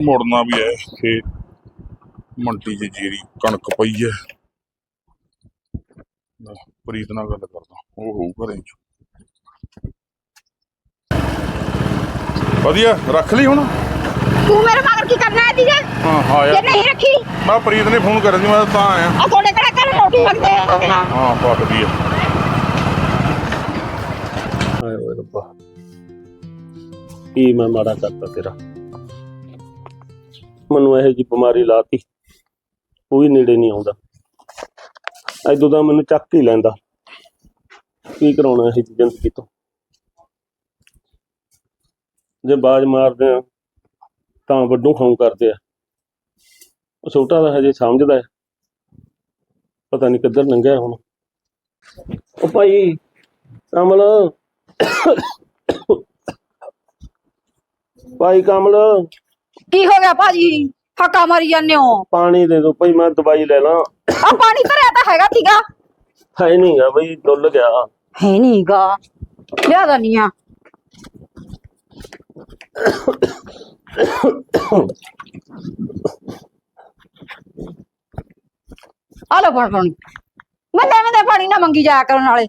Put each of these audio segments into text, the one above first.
ਮੁੜਨਾ ਵੀ ਹੈ ਖੇਤ ਮੰਡੀ 'ਚ ਜੀਰੀ ਕਣਕ ਪਈ ਹੈ। ਪ੍ਰੀਤ ਨਾਲ ਗੱਲ ਕਰਦਾ ਉਹ ਹੋਊ ਘਰੇ ਚ। ਵਧੀਆ ਰੱਖ ਲਈ ਹੁਣ। ਤੂੰ ਮੇਰੇ ਮਗਰ ਕੀ ਕਰਨਾ ਹੈ ਦੀਦੀ? ਹਾਂ ਹਾਂ ਜੇ ਯਾਰ ਨਹੀਂ ਰੱਖੀ। ਮੈਂ ਪ੍ਰੀਤ ਨੇ ਫੋਨ ਕਰਿਆ ਸੀ ਮੈਂ ਤਾਂ ਆਇਆ। ਆ ਤੁਹਾਡੇ ਕਿਹੜਾ ਘਰ ਰੋਟੀ ਮੰਗਦੇ ਆ। ਹਾਂ ਪੱਕਦੀ ਹੈ ਹਾਏ ਓਏ ਰੱਬਾ। ਕੀ ਮੈਂ ਮਾੜਾ ਕਰਤਾ ਤੇਰਾ? ਮੈਨੂੰ ਇਹੋ ਜੀ ਬਿਮਾਰੀ ਲਾਤੀ। ਕੋਈ ਨੇੜੇ ਨਹੀਂ ਆਉਂਦਾ। ਐਦੋਂ ਦਾ ਮੈਨੂੰ ਚੱਕ ਹੀ ਲੈਂਦਾ। ਕੀ ਕਰਾਉਣਾ ਇਹ ਜ਼ਿੰਦਗੀ ਤੋਂ? ਜੇ ਬਾਜ ਮਾਰਦੇ ਆ, ਤਾਂ ਵੱਡੂ ਖਾਉ ਕਰਦੇ ਆ। ਉਹ ਛੋਟਾ ਦਾ ਹਜੇ ਸਮਝਦਾ ਹੈ। ਪਤਾ ਨਹੀਂ ਕਿੱਧਰ ਲੰਘਿਆ ਹੁਣ। ਉਹ ਭਾਈ, ਕਮਲ। ਭਾਈ ਕਮਲ। ਕੀ ਹੋ ਗਿਆ ਭਾਜੀ? ਫੱਕਾ ਮਾਰੀ ਜਾਂਦੇ ਹੋ। ਪਾਣੀ ਦੇ ਦਿਓ ਭਾਈ ਮੈਂ ਦਵਾਈ ਲੈ ਲਾਂ। ਆ ਪਾਣੀ ਧਰਿਆ ਤਾਂ ਹੈਗਾ ਸੀਗਾ। ਹੈ ਨਹੀਂਗਾ ਬਈ ਡੁੱਲ ਗਿਆ। ਹੈ ਨਹੀਂਗਾ। ਲਿਆ ਦਨੀਆ ਆ। ਲੋ ਫੜ ਪਾਣੀ ਮੈਂ ਐਵੇਂ ਦੇ ਪਾਣੀ ਨਾ ਮੰਗੀ ਜਾਇਆ ਕਰਨ ਵਾਲੇ।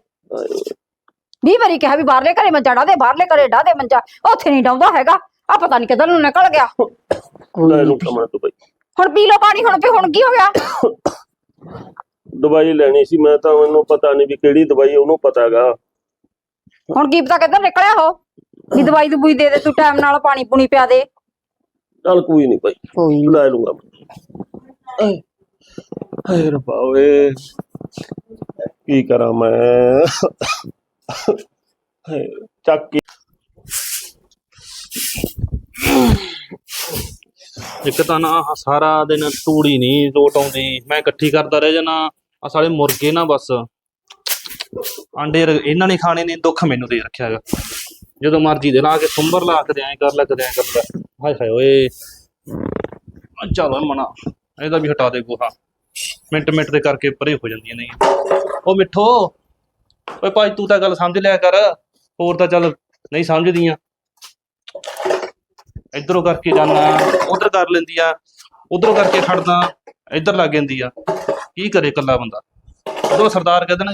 ਵੀਹ ਵਾਰੀ ਕਿਹਾ ਵੀ ਬਾਹਰਲੇ ਘਰੇ ਮੰਜਾ ਡਾ ਦੇ ਬਾਹਰਲੇ ਘਰੇ ਡਾ ਦੇ ਮੰਜਾ। ਉੱਥੇ ਨਹੀਂ ਡਾਉਂਦਾ ਹੈਗਾ। ਆ ਪਤਾ ਨਹੀਂ ਕਿੱਧਰ ਨੂੰ ਨਿਕਲ ਗਿਆ। ਲੈ ਲੂ ਕਮਲ ਤੂੰ ਭਾਈ। ਹੁਣ ਪੀ ਲੋ ਪਾਣੀ ਹੁਣ ਪੀ ਹੁਣ ਕੀ ਹੋ ਗਿਆ? ਦਵਾਈ ਲੈਣੀ ਸੀ ਮੈਂ ਤਾਂ ਮੈਨੂੰ ਪਤਾ ਨਹੀਂ ਵੀ ਕਿਹੜੀ ਦਵਾਈ ਉਹਨੂੰ ਪਤਾਗਾ ਹੁਣ ਕੀ ਪਤਾ ਕਿੱਧਰ ਨਿਕਲਿਆ ਹੋ ਵੀ ਦਵਾਈ ਦਵਾਈ ਦੇ ਦੇ ਤੂੰ ਟਾਈਮ ਨਾਲ ਪਾਣੀ ਪੂਣੀ ਪਿਆ ਦੇ। ਚੱਲ ਕੋਈ ਨਹੀਂ ਭਾਈ ਕੋਈ ਲੈ ਲੂੰਗਾ ਮੈਂ। ਹਾਏ ਰੱਬਾ ਓਏ। ਕੀ ਕਰਾਂ ਮੈਂ? ਹਾਏ ਚੱਕ ਕੇ ਇੱਕ ਤਾਂ ਨਾ ਸਾਰਾ ਦਿਨ ਤੂੜੀ ਨਹੀਂ ਲੋਟ ਆਉਂਦੀ। ਮੈਂ ਇਕੱਠੀ ਕਰਦਾ ਰਹਿ ਜਾਣਾ ਆ ਸਾਲੇ ਮੁਰਗੇ ਨਾ ਬਸ। ਆਂਡੇ ਰ- ਇਹਨਾਂ ਨੇ ਖਾਣੇ ਨੇ, ਦੁੱਖ ਮੈਨੂੰ ਦੇ ਰੱਖਿਆ ਹੈਗਾ। ਜਦੋਂ ਮਰਜ਼ੀ ਦੇ ਲਾ ਕੇ ਸੁੰਬਰ ਲਾ ਕੇ ਐਂ ਕਰ ਲੈ ਕਦੇ ਐਂ ਕਰ ਲੈ। ਹਾਏ ਹਾਏ ਓਏ। ਆ ਚੱਲ ਓਏ ਮਨਾ। ਇਹਦਾ ਵੀ ਹਟਾ ਦੇ ਗੋਹਾ। ਮਿੰਟ ਮਿੰਟ ਦੇ ਕਰਕੇ ਪਰੇ ਹੋ ਜਾਂਦੀਆਂ ਨੇ। ਉਹ ਮਿੱਠੋ, ਓਏ ਭਾਈ ਤੂੰ ਤਾਂ ਗੱਲ ਸਮਝ ਲਿਆ ਕਰ। ਹੋਰ ਤਾਂ ਚੱਲ ਨਹੀਂ ਸਮਝਦੀਆਂ। ਇਧਰੋਂ ਕਰਕੇ ਜਾਣਾ ਉਧਰ ਕਰ ਲੈਂਦੀ ਆ, ਉਧਰੋਂ ਕਰਕੇ ਖੜਦਾ, ਇੱਧਰ ਲੱਗ ਜਾਂਦੀ ਆ। ਕੀ ਕਰੇ ਇਕੱਲਾ ਬੰਦਾ? ਉਦੋਂ ਸਰਦਾਰ ਕਹਿੰਦੇ ਨਾ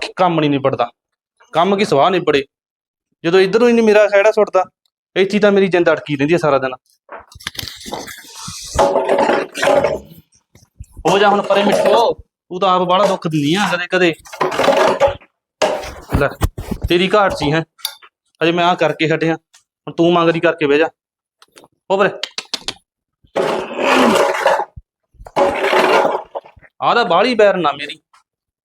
ਕਿ ਕੰਮ ਨਹੀਂ ਨਿਬੜਦਾ, ਕੰਮ ਕੀ ਸਵਾਹ ਨਿਬੜੇ? ਜਦੋਂ ਇਧਰੋਂ ਹੀ ਨਹੀਂ ਮੇਰਾ ਖਹਿੜਾ ਸੁੱਟਦਾ, ਇੱਥੇ ਤਾਂ ਮੇਰੀ ਜਿੰਦ ਅੜਕੀ ਰਹਿੰਦੀ ਆ ਸਾਰਾ ਦਿਨ। ਹੋ ਜਾ ਹੁਣ ਪਰੇ ਮਿੱਠੋ, ਤੂੰ ਤਾਂ ਆਪ ਬੜਾ ਦੁੱਖ ਦਿੰਦੀ ਆ ਕਦੇ ਕਦੇ। ਲੈ, ਤੇਰੀ ਘਾਟ ਸੀ ਹੈ। ਅਜੇ ਮੈਂ ਆ ਕਰਕੇ ਹਟਿਆ। ਹੁਣ ਤੂੰ ਮੰਗਦੀ ਕਰਕੇ ਬਹਿ ਜਾ। ਆਹ ਤਾਂ ਬਾਹਲੀ ਬੈਰ ਨਾ ਮੇਰੀ।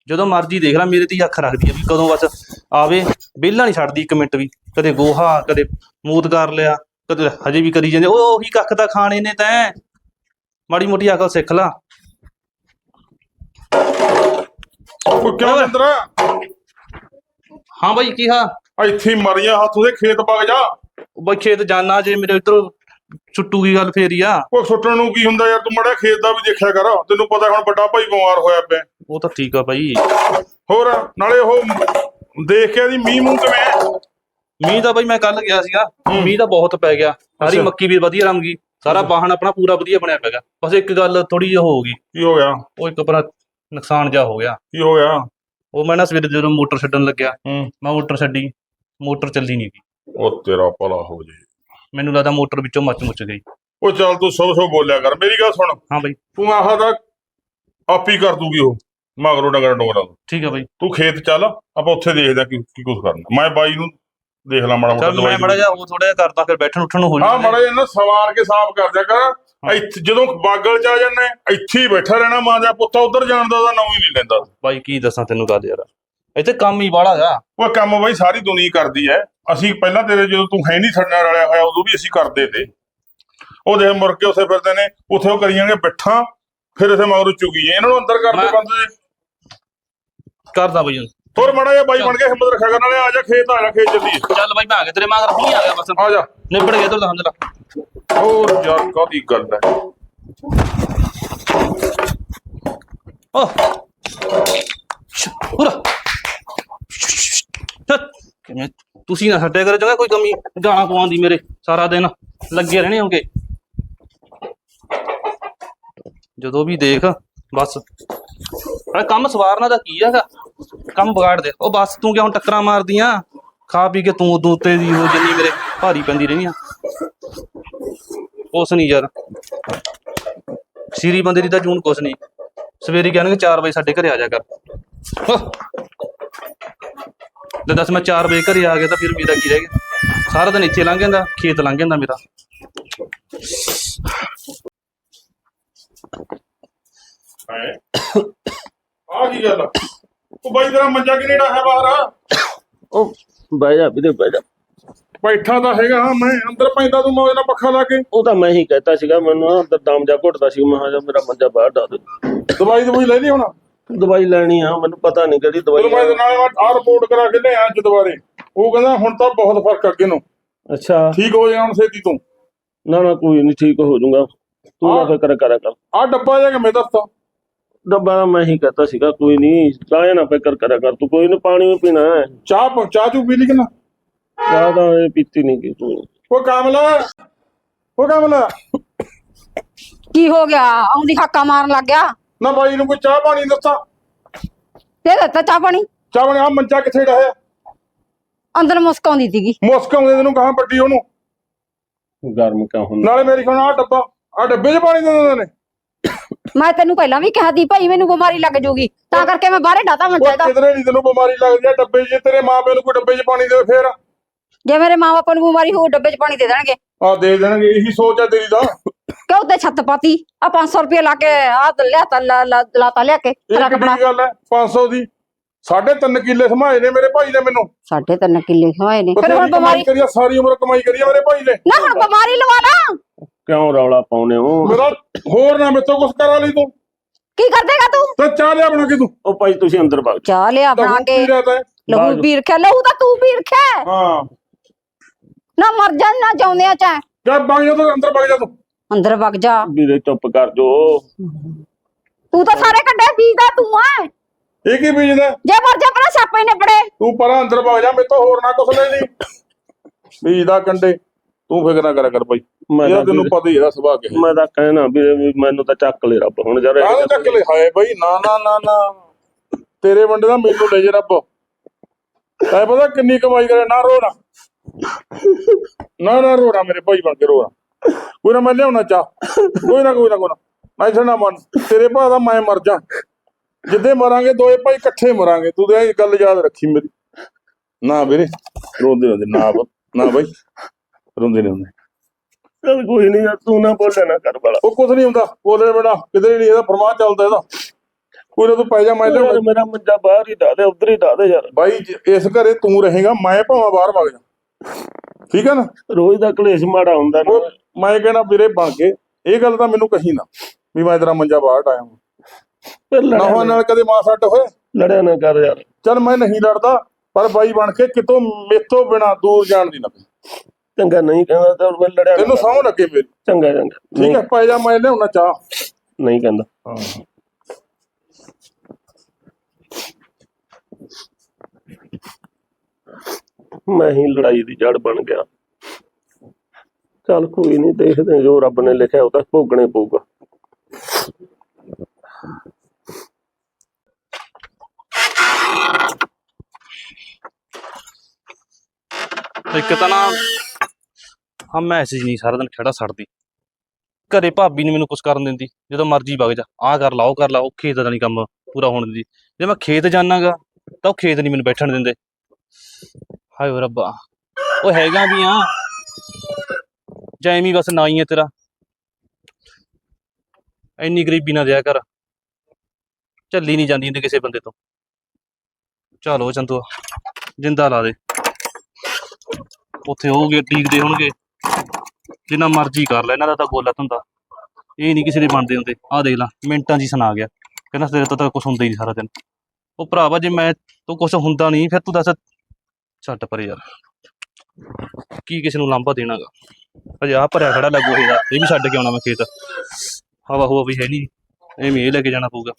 ਜਦੋਂ ਮਰਜ਼ੀ ਦੇਖ ਲੈ ਮੇਰੇ ਤੇ ਹੀ ਅੱਖ ਰੱਖਦੀ ਆ ਵੀ ਕਦੋਂ ਬਸ ਆਵੇ। ਵਿਹਲਾ ਨਹੀਂ ਛੱਡਦੀ ਇੱਕ ਮਿੰਟ ਵੀ। ਕਦੇ ਗੋਹਾ ਕਦੇ ਮੂਤ ਕਰ ਲਿਆ ਕਦੇ ਹਜੇ ਵੀ ਕਰੀ ਜਾਂਦੇ। ਉਹ ਉਹੀ ਕੱਖ ਤਾਂ ਖਾਣੇ ਨੇ ਤੈਂ। ਮਾੜੀ ਮੋਟੀ ਅਕਲ ਸਿੱਖ ਲਾ। ਉਹ ਕਿਉਂ ਅੰਦਰ? ਹਾਂ ਬਾਈ ਕੀ ਹਾਂ ਇੱਥੇ ਮਰੀਆਂ ਹੱਥ ਉਹਦੇ ਖੇਤ ਵਗ ਜਾ। ਬਈ ਖੇਤ ਜਾਣਾ ਜੇ ਮੇਰੇ ਇਧਰੋਂ ਛੁੱਟੂਗੀ ਗੱਲ ਫੇਰ ਆ। ਉਹ ਸੁੱਟਣ ਨੂੰ ਕੀ ਹੁੰਦਾ ਯਾਰ ਤੂੰ ਮੜਾ ਖੇਤ ਦਾ ਵੀ ਦੇਖਿਆ ਕਰ। ਤੈਨੂੰ ਪਤਾ ਹੁਣ ਵੱਡਾ ਭਾਈ ਬਿਮਾਰ ਹੋਇਆ ਪਿਆ। ਉਹ ਤਾਂ ਠੀਕ ਆ ਬਾਈ ਹੋਰ ਨਾਲੇ ਉਹ ਦੇਖ ਕੇ ਦੀ ਮੀਂਹ ਮੂੰਹ ਕਿਵੇਂ? ਮੀਂਹ ਤਾਂ ਬਾਈ ਮੈਂ ਕੱਲ ਗਿਆ ਸੀਗਾ। ਮੀਂਹ ਤਾਂ ਬਹੁਤ ਪੈ ਗਿਆ। ਸਾਰੀ। ਮੱਕੀ ਵੀ ਵਧੀਆ ਰਮ ਗਈ। ਸਾਰਾ ਬਾਹਣ ਆਪਣਾ ਪੂਰਾ ਵਧੀਆ ਬਣਿਆ ਪੈਗਾ ਬਸ ਇੱਕ ਗੱਲ ਥੋੜੀ ਜਿਹੀ ਹੋ ਗਈ। ਕੀ ਹੋ ਗਿਆ? ਉਹ ਇੱਕ ਆਪਣਾ ਨੁਕਸਾਨ ਜਾ ਹੋ ਗਿਆ। ਕੀ ਹੋ ਗਿਆ? ਉਹ ਮੈਂ ਨਾ ਸਵੇਰੇ ਜਦੋਂ ਮੋਟਰ ਛੱਡਣ ਲੱਗਿਆ ਮੈਂ ਮੋਟਰ ਛੱਡੀ। ਮੋਟਰ ਚੱਲੀ ਨਹੀਂ ਗਈ ਉਹ ਤੇਰਾ ਭਲਾ ਹੋ ਜੇ। ਮੈਨੂੰ ਲੱਗਦਾ ਮੋਟਰ ਵਿੱਚੋਂ ਮੱਚ ਮੁੱਚ ਗਈ। ਉਹ ਚੱਲ ਤੂੰ ਸੌ ਸੌ ਬੋਲਿਆ ਕਰ ਮੇਰੀ ਗੱਲ ਸੁਣ। ਹਾਂ ਬਾਈ। ਤੂੰ ਆਹ ਦਾ ਆਪ ਕਰ ਦੂਗੀ ਉਹ ਮਗਰੋਂ ਡੰਗਰ ਡੋਗਰਾ ਠੀਕ ਆ ਬਾਈ। ਤੂੰ ਖੇਤ ਚੱਲ ਆਪਾਂ ਉੱਥੇ ਦੇਖਦੇ ਆ ਕੀ ਕੀ ਕੁਝ ਕਰਨਾ। ਮੈਂ ਬਾਈ ਨੂੰ ਦੇਖ ਲਾ ਮਾੜਾ ਮੋਟਾ ਚੱਲ ਮੈਂ ਮੜਾ ਜਾ ਉਹ ਥੋੜਾ ਜਿਹਾ ਕਰਦਾ ਫਿਰ ਬੈਠਣ ਉੱਠਣ ਨੂੰ ਹੋ ਹਾਂ ਮਾੜਾ ਜਿਹਾ ਨਾ ਸਵਾਰ ਕੇ ਸਾਫ਼ ਕਰ ਦਿਆ ਕਰ। ਇੱਥੇ ਜਦੋਂ ਬਾਗਲ ਚ ਆ ਜਾਂਦੇ ਇੱਥੇ ਹੀ ਬੈਠਾ ਰਹਿਣਾ ਮਾਂ ਦਾ ਪੁੱਤਾ ਉਧਰ ਜਾਣ ਦਾ ਉਹਦਾ ਨਾਂ ਹੀ ਨਹੀਂ ਲੈਂਦਾ। ਬਾਈ ਕੀ ਦੱਸਾਂ ਤੈਨੂੰ ਗੱਲ ਯਾਰ। ਇੱਥੇ ਕੰਮ ਹੀ ਬਾਹਲਾ ਗਾ ਉਹ ਕੰਮ ਬਾਈ ਸਾਰੀ ਦੁਨੀਆ ਕਰਦੀ ਐ। ਅਸੀਂ ਪਹਿਲਾਂ ਤੇਰੇ ਜਦੋਂ ਤੂੰ ਹੈ ਨਹੀਂ ਸਾਡੇ ਨਾਲ ਰਲਿਆ ਹੋਇਆ ਉਦੋਂ ਵੀ ਅਸੀਂ ਕਰਦੇ ਤੇ। ਉਹ ਦੇਖ ਮੁੜ ਕੇ ਉੱਥੇ ਫਿਰਦੇ ਨੇ ਉੱਥੇ ਉਹ ਕਰੀ ਜਾਣਗੇ ਬਿੱਠਾ ਫਿਰ ਇੱਥੇ ਮਗਰੋਂ ਚੁਗੀ ਇਹਨਾਂ ਨੂੰ ਅੰਦਰ ਕਰਦੇ ਬੰਦੇ ਕਰਦਾ ਬਾਈ ਹੁਣ। ਹੋਰ ਮਾੜਾ ਜਿਹਾ ਬਾਈ ਬਣ ਕੇ ਹਿੰਮਤ ਰੱਖਿਆ ਕਰਨ ਵਾਲੇ ਆ ਜਾ ਖੇਤ ਆ ਜਾ ਖੇਤ ਚੱਲੀਏ ਚੱਲ ਬਾਈ ਗਿਆ ਤੇਰੇ ਮਗਰ ਹੁਣੀ ਆ ਗਿਆ ਬਸ। ਆ ਜਾ। ਨਿਬੜ ਗਿਆ ਤੂੰ ਤਾਂ ਸਮਝ ਲਾ ਹੋਰ ਯਾਰ ਕਾਦੀ ਗੱਲ ਹੈ ਓ ਪੂਰਾ ਕਿਵੇਂ? ਤੁਸੀਂ ਨਾ ਛੱਡਿਆ ਕਰੋ ਜਗਾ ਕੋਈ ਕਮੀ ਗਾਣਾ ਪਵਾਉਂਦੀ ਮੇਰੇ ਸਾਰਾ ਦਿਨ। ਲੱਗੇ ਰਹਿਣੇ ਹੋਗੇ। ਜਦੋਂ ਵੀ ਦੇਖ, ਬਸ। ਅਰੇ ਕੰਮ ਸਵਾਰਨਾ ਦਾ ਕੀ ਹੈਗਾ? ਕੰਮ ਵਿਗਾੜ ਦੇ। ਉਹ ਬਸ, ਤੂੰ ਕਿਉਂ ਟੱਕਰਾਂ ਮਾਰਦੀਆਂ? ਖਾ ਪੀ ਕੇ ਤੂੰ ਉਦੋਂ ਉੱਤੇ ਦੀ ਹੋ ਜਿੰਨੀ ਮੇਰੇ ਭਾਰੀ ਪੈਂਦੀ ਰਹਿੰਦੀ ਆ। ਕੁਛ ਨਹੀਂ ਯਾਰ। ਸੀਰੀ ਬੰਦੇ ਦੀ ਤਾਂ ਜੂਨ ਕੁਛ ਨਹੀਂ ਸਵੇਰੇ ਕਹਿਣਗੇ 4 ਵਜੇ ਸਾਡੇ ਘਰੇ ਆ ਜਾ ਕਰ। ਤੇ ਦੱਸ ਮੈਂ 4 ਵਜੇ ਘਰੇ ਆ ਗਿਆ ਤਾਂ ਫਿਰ ਮੇਰਾ ਕੀ ਰਹਿ ਗਿਆ? ਸਾਰਾ ਦਿਨ ਇੱਥੇ ਲੰਘ ਜਾਂਦਾ ਖੇਤ ਲੰਘ ਜਾਂਦਾ ਮੇਰਾ। ਹੈ? ਆ ਕੀ ਗੱਲ ਉਹ ਬਾਈ ਤੇਰਾ ਮੰਜਾ ਕਿਨੇ ਡਾ ਹੈ ਬਾਹਰ? ਉਹ ਬਹਿ ਜਾ ਵੀਰੇ ਬਹਿ ਜਾ। ਬੈਠਾ ਤਾਂ ਹੈਗਾ ਮੈਂ ਅੰਦਰ ਪੈਂਦਾ ਤੂੰ ਮੌਜ ਨਾਲ ਪੱਖਾ ਲਾ ਕੇ। ਉਹ ਤਾਂ ਮੈਂ ਹੀ ਕਹਿਤਾ ਸੀਗਾ ਮੈਨੂੰ ਨਾ ਅੰਦਰ ਦਮ ਜਾ ਘੁੱਟਦਾ ਸੀ ਮੈਂ ਕਿਹਾ ਮੇਰਾ ਮੰਜਾ ਬਾਹਰ ਡਾ ਦੇ। ਦਵਾਈ ਦਵਾਈ ਲੈ ਲਈ ਹੁਣ? ਦਵਾਈ ਲੈਣੀ ਆ ਮੈਨੂੰ ਪਤਾ ਨਹੀਂ ਕਿਹੜੀ ਦਵਾਈ ਮੈਂ ਇਹਦੇ ਨਾਲ ਆ ਰਿਪੋਰਟ ਕਰਾ ਕੇ ਲਿਆ ਅੱਜ ਦੁਬਾਰੇ। ਉਹ ਕਹਿੰਦਾ ਹੁਣ ਤਾਂ ਬਹੁਤ ਫ਼ਰਕ ਅੱਗੇ ਨੂੰ। ਅੱਛਾ। ਠੀਕ ਹੋ ਜਾਣਾ ਹੁਣ ਛੇਤੀ ਤੂੰ। ਨਾ ਨਾ ਕੋਈ ਨਹੀਂ ਠੀਕ ਹੋ ਜਾਊਗਾ। ਤੂੰ ਨਾ ਹਾਂ। ਫਿਕਰ ਕਰਿਆ ਕਰ। ਆ ਡੱਬਾ ਜਿਹਾ ਕਿਵੇਂ ਦੱਸਤਾ ਡੱਬਾ ਤਾਂ ਮੈਂ ਹੀ ਕਹਿਤਾ ਸੀਗਾ ਕੋਈ ਨਹੀਂ ਕਾਹੇ ਨਾ ਫਿਕਰ ਕਰਿਆ ਕਰ। ਤੂੰ ਕੋਈ ਨਾ ਪਾਣੀ ਵੀ ਪੀਣਾ ਹੈ। ਚਾਹ ਪ- ਚਾਹ ਚੂ ਪੀ ਲਈ ਕਿ ਨਾ? ਚਾਹ ਤਾਂ ਇਹ ਪੀਤੀ ਨਹੀਂ ਗਈ ਤੂੰ। ਉਹ ਕਾਮਲਾ ਉਹ ਕਾਮਲਾ। ਕੀ ਹੋ ਗਿਆ? ਆਉਂਦੀ ਹੱਕਾ ਮਾਰਨ ਲੱਗ ਗਿਆ? ਨਾ ਬਾਈ ਨੂੰ ਕੋਈ ਚਾਹ ਪਾਣੀ ਦੱਸਾਂ ਦੇ ਦਿੱਤਾ ਚਾਹ ਪਾਣੀ? ਚਾਹ ਪਾਣੀ ਆ ਮੰਚਾ ਕਿੱਥੇ ਡਾਇਆ ਅੰਦਰ ਮੁਸਕਾਉਂਦੀ ਸੀਗੀ। ਮੁਸਕ ਆਉਂਦੇ ਤੈਨੂੰ ਕਹਾਂ ਵੱਡੀ ਉਹਨੂੰ। ਗਰਮ ਕਿਉਂ ਹੁੰਦਾ? ਨਾਲੇ ਮੇਰੀ ਖਾਣਾ ਆ ਡੱਬਾ ਆ ਡੱਬੇ 'ਚ ਪਾਣੀ ਦਿੰਦੇ ਨੇ ਮੈਂ ਤੈਨੂੰ ਪਹਿਲਾਂ ਵੀ ਕਿਹਾ ਭਾਈ ਮੈਨੂੰ ਬਿਮਾਰੀ ਲੱਗ ਜੂਗੀ। ਤਾਂ ਕਰਕੇ ਮੈਂ ਬਾਹਰੇ ਡਾਤਾ ਮੰਜਾ ਉਹ ਦਾ ਕਿਧਰੇ ਨਹੀਂ ਤੈਨੂੰ ਬਿਮਾਰੀ ਲੱਗਦੀ ਆ ਡੱਬੇ 'ਚ? ਜੇ ਤੇਰੇ ਮਾਪੇ ਨੂੰ ਕੋਈ ਡੱਬੇ 'ਚ ਪਾਣੀ ਦੇਵੇ ਫੇਰ। ਜੇ ਮੇਰੇ ਮਾਪੇ ਨੂੰ ਬਿਮਾਰੀ ਹੋ ਡੱਬੇ 'ਚ ਪਾਣੀ ਦੇ ਦੇਣਗੇ। ਆ ਦੇ ਦੇਣਗੇ ਇਹੀ ਸੋਚ ਆ ਤੇਰੀ ਦਾ ਕਿਉਂ ਉੱਤੇ ਛੱਤ ਪਾਤੀ ਆ 500 ਰੁਪਏ ਲਾ ਕੇ ਆ ਲਿਆ ਤਾ ਲਾਤਾ ਲਿਆ ਕੇ ਇਹ ਕਿੱਡੀ ਗੱਲ ਹੈ 500 ਦੀ। ਸਾਢੇ ਤਿੰਨ ਕਿੱਲੇ ਸਮਾਏ ਨੇ ਮੇਰੇ ਭਾਈ ਨੇ ਮੈਨੂੰ। ਸਾਢੇ ਤਿੰਨ ਕਿੱਲੇ ਹੋਏ ਨੇ। ਫਿਰ ਹੁਣ ਬਿਮਾਰੀ ਕਰੀ ਆ, ਸਾਰੀ ਉਮਰ ਕਮਾਈ ਕਰੀ ਆ ਮੇਰੇ ਭਾਈ ਨੇ। ਨਾ ਹੁਣ ਬਿਮਾਰੀ ਲਵਾ ਲਾ। ਕਿਉਂ ਰੌਲਾ ਪਾਉਨੇ ਹੋ? ਮੇਰਾ ਹੋਰ ਨਾ ਮੇਤੋਂ ਕੁਛ ਕਰਾ ਲਈ ਤੂੰ। ਕੀ ਕਰ ਦੇਗਾ ਤੂੰ? ਤੇ ਚਾਹ ਲਿਆ ਬਣਾ ਕੇ ਤੂੰ। ਉਹ ਭਾਈ ਤੁਸੀਂ ਅੰਦਰ ਜਾਓ। ਚਾਹ ਲਿਆ ਬਣਾ ਲਹੂ ਕੇ। ਤੈਂ। ਲਹੂ ਪੀ ਰਖਿਆ ਲਹੂ ਤਾਂ ਤੂੰ ਪੀ ਰਖਿਆ ਹਾਂ। ਨਾ ਮਰ ਜਾ ਨਾ ਚਾਹੁੰਦੇ ਆ ਚਾ ਜਾ ਬਾਗ ਜਾ ਤੂੰ ਅੰਦਰ ਵਗ ਜਾ ਤੂੰ। ਅੰਦਰ ਵਗ ਜਾ। ਵੀਰੇ ਚੁੱਪ ਕਰ ਜੋ। ਤੂੰ ਤਾਂ ਸਾਰੇ ਕੱਢੇ ਬੀਜਦਾ ਤੂੰ ਆ। ਇਹ ਕੀ ਬੀਜਦਾ ਜੇ ਮਰ ਜਾ ਪਹਿਲਾਂ ਛਾਪੇ ਹੀ ਨਿਬੜੇ। ਤੂੰ ਪਰਾਂ ਅੰਦਰ ਵਗ ਜਾ ਮੇਤੋਂ ਹੋਰ ਨਾ ਕੁਛ ਲੈ ਲਈ। ਬੀਜਦਾ ਕੰਡੇ ਤੂੰ ਫਿਕਰ ਨਾ ਕਰਿਆ ਕਰ ਭਾਈ ਮੈਂ ਤਾਂ ਤੈਨੂੰ ਵੀਰੇ- ਪਤਾ ਹੀ ਇਹਦਾ ਸੁਭਾਅ ਕਿਹਾ ਮੈਂ ਤਾਂ ਕਹਿਣਾ ਵੀ ਮੈਨੂੰ ਤਾਂ ਚੱਕ ਲੈ ਰੱਬ ਹੁਣ ਜਰਾ ਕਾਹਨੂੰ ਚੱਕ ਲੈ? ਹਾਏ ਭਾਈ ਨਾ ਨਾ ਨਾ ਨਾ। ਤੇਰੇ ਬੰਦੇ ਦਾ ਮੈਨੂੰ ਲੈ ਜੇ ਰੱਬ। ਤੈ ਪਤਾ ਕਿੰਨੀ ਕਮਾਈ ਕਰੇ ਨਾ ਰੋ ਨਾ। ਨਾ ਨਾ ਰੋ ਨਾ ਮੇਰੇ ਭਾਈ ਬਣ ਕੇ ਰੋ ਨਾ ਕੋਈ ਨਾ ਮੈਂ ਲਿਆਉਣਾ ਚਾਹ। ਕੋਈ ਨਾ ਕੋਈ ਨਾ ਕੋਈ ਨਾ। ਮੈਂ ਨਾ ਮਨ ਤੇਰੇ ਭਾ ਦਾ ਮੈਂ ਮਰ ਜਾ। ਜਿੱਦੇ ਮਰਾਂਗੇ ਦੋਏ ਭਾਈ ਇਕੱਠੇ ਮਰਾਂਗੇ। ਤੂੰ ਤੇ ਇਹ ਗੱਲ ਯਾਦ ਰੱਖੀ ਮੇਰੀ। ਨਾ ਵੀਰੇ ਰੋਂਦੇ ਰੋਂਦੇ ਨਾ ਨਾ ਬਾਈ ਰੋਂਦੇ ਨਹੀਂ ਹੁੰਦੇ। ਚੱਲ ਕੋਈ ਨਹੀਂ ਯਾਰ ਤੂੰ ਨਾ ਬੋਲਿਆ ਨਾ ਕਰ ਬਾਲਾ ਉਹ ਕੁਝ ਨਹੀਂ ਹੁੰਦਾ ਬੋਲੇ ਬੇਟਾ ਕਿਧਰੇ ਨਹੀਂ ਇਹਦਾ ਫਰਮਾਨ ਚੱਲਦਾ ਇਹਦਾ। ਕੋਈ ਨਾ ਤੂੰ ਪੈ ਜਾ ਮੈਂ ਲਿਆਉਣਾ। ਮੇਰਾ ਮੰਜਾ ਬਾਹਰ ਹੀ ਡਾ ਦੇ ਉਧਰ ਹੀ ਡਾ ਦੇ ਯਾਰ। ਬਾਈ ਇਸ ਘਰੇ ਤੂੰ ਰਹੇਗਾ ਮੈਂ ਭਾਵੇਂ ਬਾਹਰ ਵਗ ਜਾ। ਠੀਕ ਹੈ ਨਾ? ਰੋਜ਼ ਦਾ ਕਲੇਸ਼ ਮਾੜਾ ਹੁੰਦਾ ਨਾ। ਉਹ ਮੈਂ ਕਹਿਣਾ ਵੀਰੇ ਬਣ ਕੇ ਇਹ ਗੱਲ ਤਾਂ ਮੈਨੂੰ ਕਹੀ ਨਾ ਵੀ ਮੈਂ ਤੇਰਾ ਮੰਜਾ ਬਾਹਰ ਟਾਇਆ ਫਿਰ ਨਾ ਲੜਿਆ ਨਾ- ਨਾਲ ਕਦੇ ਮਾਂ ਸੱਟ ਹੋਏ? ਲੜਿਆ ਨਾ ਕਰ ਯਾਰ। ਚਲ ਮੈਂ ਨਹੀਂ ਲੜਦਾ ਪਰ ਬਾਈ ਬਣ ਕੇ ਕਿਤੋਂ ਮੇਤੋਂ ਬਿਨਾ ਦੂਰ ਜਾਣ ਦੀ ਨਾ ਪਈ। ਚੰਗਾ ਨਹੀਂ ਕਹਿੰਦਾ ਤਾਂ ਮੈਂ ਲੜਿਆ ਨਾ ਤੈਨੂੰ ਕਰ। ਸੌਂ ਲੱਗੇ ਮੇਰੀ ਚੰਗਾ ਚੰਗਾ। ਠੀਕ ਹੈ ਪੈ ਜਾ ਮੈਂ ਲਿਆਉਣਾ ਚਾਹ। ਨਹੀਂ ਕਹਿੰਦਾ। ਮੈਂ ਹੀ ਲੜਾਈ ਦੀ ਜੜ ਬਣ ਗਿਆ। ਚੱਲ ਕੋਈ ਨਹੀਂ, ਦੇਖਦੇ ਜੋ ਰੱਬ ਨੇ ਲਿਖਿਆ, ਉਹ ਤਾਂ ਭੋਗਣੇ ਪਊਗਾ। ਇੱਕ ਤਾਂ ਨਾ, ਹਾਂ ਮੈਸੇਜ ਨਹੀਂ ਸਾਰਾ ਦਿਨ ਖੜਾ ਛੱਡਦੀ ਘਰੇ ਭਾਬੀ ਨਹੀਂ ਮੈਨੂੰ ਕੁਝ ਕਰਨ ਦਿੰਦੀ, ਜਦੋਂ ਮਰਜ਼ੀ ਵਗ ਜਾ। ਆਹ ਕਰ ਲਾ, ਉਹ ਕਰ ਲਾ, ਉਹ ਖੇਤ ਦਾ ਨਹੀਂ ਕੰਮ ਪੂਰਾ ਹੋਣ ਦਿੰਦੀ। ਜੇ ਮੈਂ ਖੇਤ ਜਾਣਾਗਾ ਤਾਂ ਉਹ ਖੇਤ ਨਹੀਂ ਮੈਨੂੰ ਬੈਠਣ ਦਿੰਦੇ। ਹਾਏ ਓ ਰੱਬਾ। ਉਹ ਹੈਗਾ ਵੀ ਆ। ਜੈਮੀ ਬਸ ਨਾ ਹੀ ਹੈ ਤੇਰਾ। ਇੰਨੀ ਗਰੀਬੀ ਨਾ ਦਿਆ ਕਰ। ਝੱਲੀ ਨਹੀਂ ਜਾਂਦੀ ਹੁੰਦੀ ਕਿਸੇ ਬੰਦੇ ਤੋਂ। ਚਲੋ ਚੰਦੂ ਜਿੰਦਾ ਲਾ ਦੇ। ਉੱਥੇ ਹੋਗੇ ਡੀਕਦੇ ਹੋਣਗੇ। ਜਿੰਨਾ ਮਰਜ਼ੀ ਕਰ ਲੈ, ਇਹਨਾਂ ਦਾ ਤਾਂ ਗੋਲਾ ਧੰਦਾ। ਇਹ ਨਹੀਂ ਕਿਸੇ ਦੇ ਬਣਦੇ ਹੁੰਦੇ। ਆਹ ਦੇਖ ਲੈ, ਮਿੰਟਾਂ 'ਚ ਹੀ ਸੁਣਾ ਗਿਆ। ਕਹਿੰਦਾ ਤੇਰੇ ਤੋਂ ਤਾਂ ਕੁਝ ਹੁੰਦਾ ਹੀ ਨਹੀਂ ਸਾਰਾ ਦਿਨ। ਉਹ ਭਰਾਵਾ, ਜੇ ਮੈਂ ਤੂੰ ਕੁਝ ਹੁੰਦਾ ਨਹੀਂ ਫਿਰ ਤੂੰ ਦੱਸ ਛੱਡ ਪਰੇ ਯਾਰ। ਕੀ ਕਿਸੇ ਨੂੰ ਲਾਂਭਾ ਦੇਣਾਗਾ ਅਜੇ ਆ ਭਰਿਆ ਖੜਾ ਲੱਗੂ ਇਹਦਾ ਇਹ ਵੀ ਛੱਡ ਕੇ ਆਉਣਾ ਮੈਂ ਖੇਤ। ਹਵਾ ਹਵਾ ਵੀ ਹੈ ਨਹੀਂ ਐਵੇਂ ਇਹ ਲੈ ਕੇ ਜਾਣਾ ਪਊਗਾ।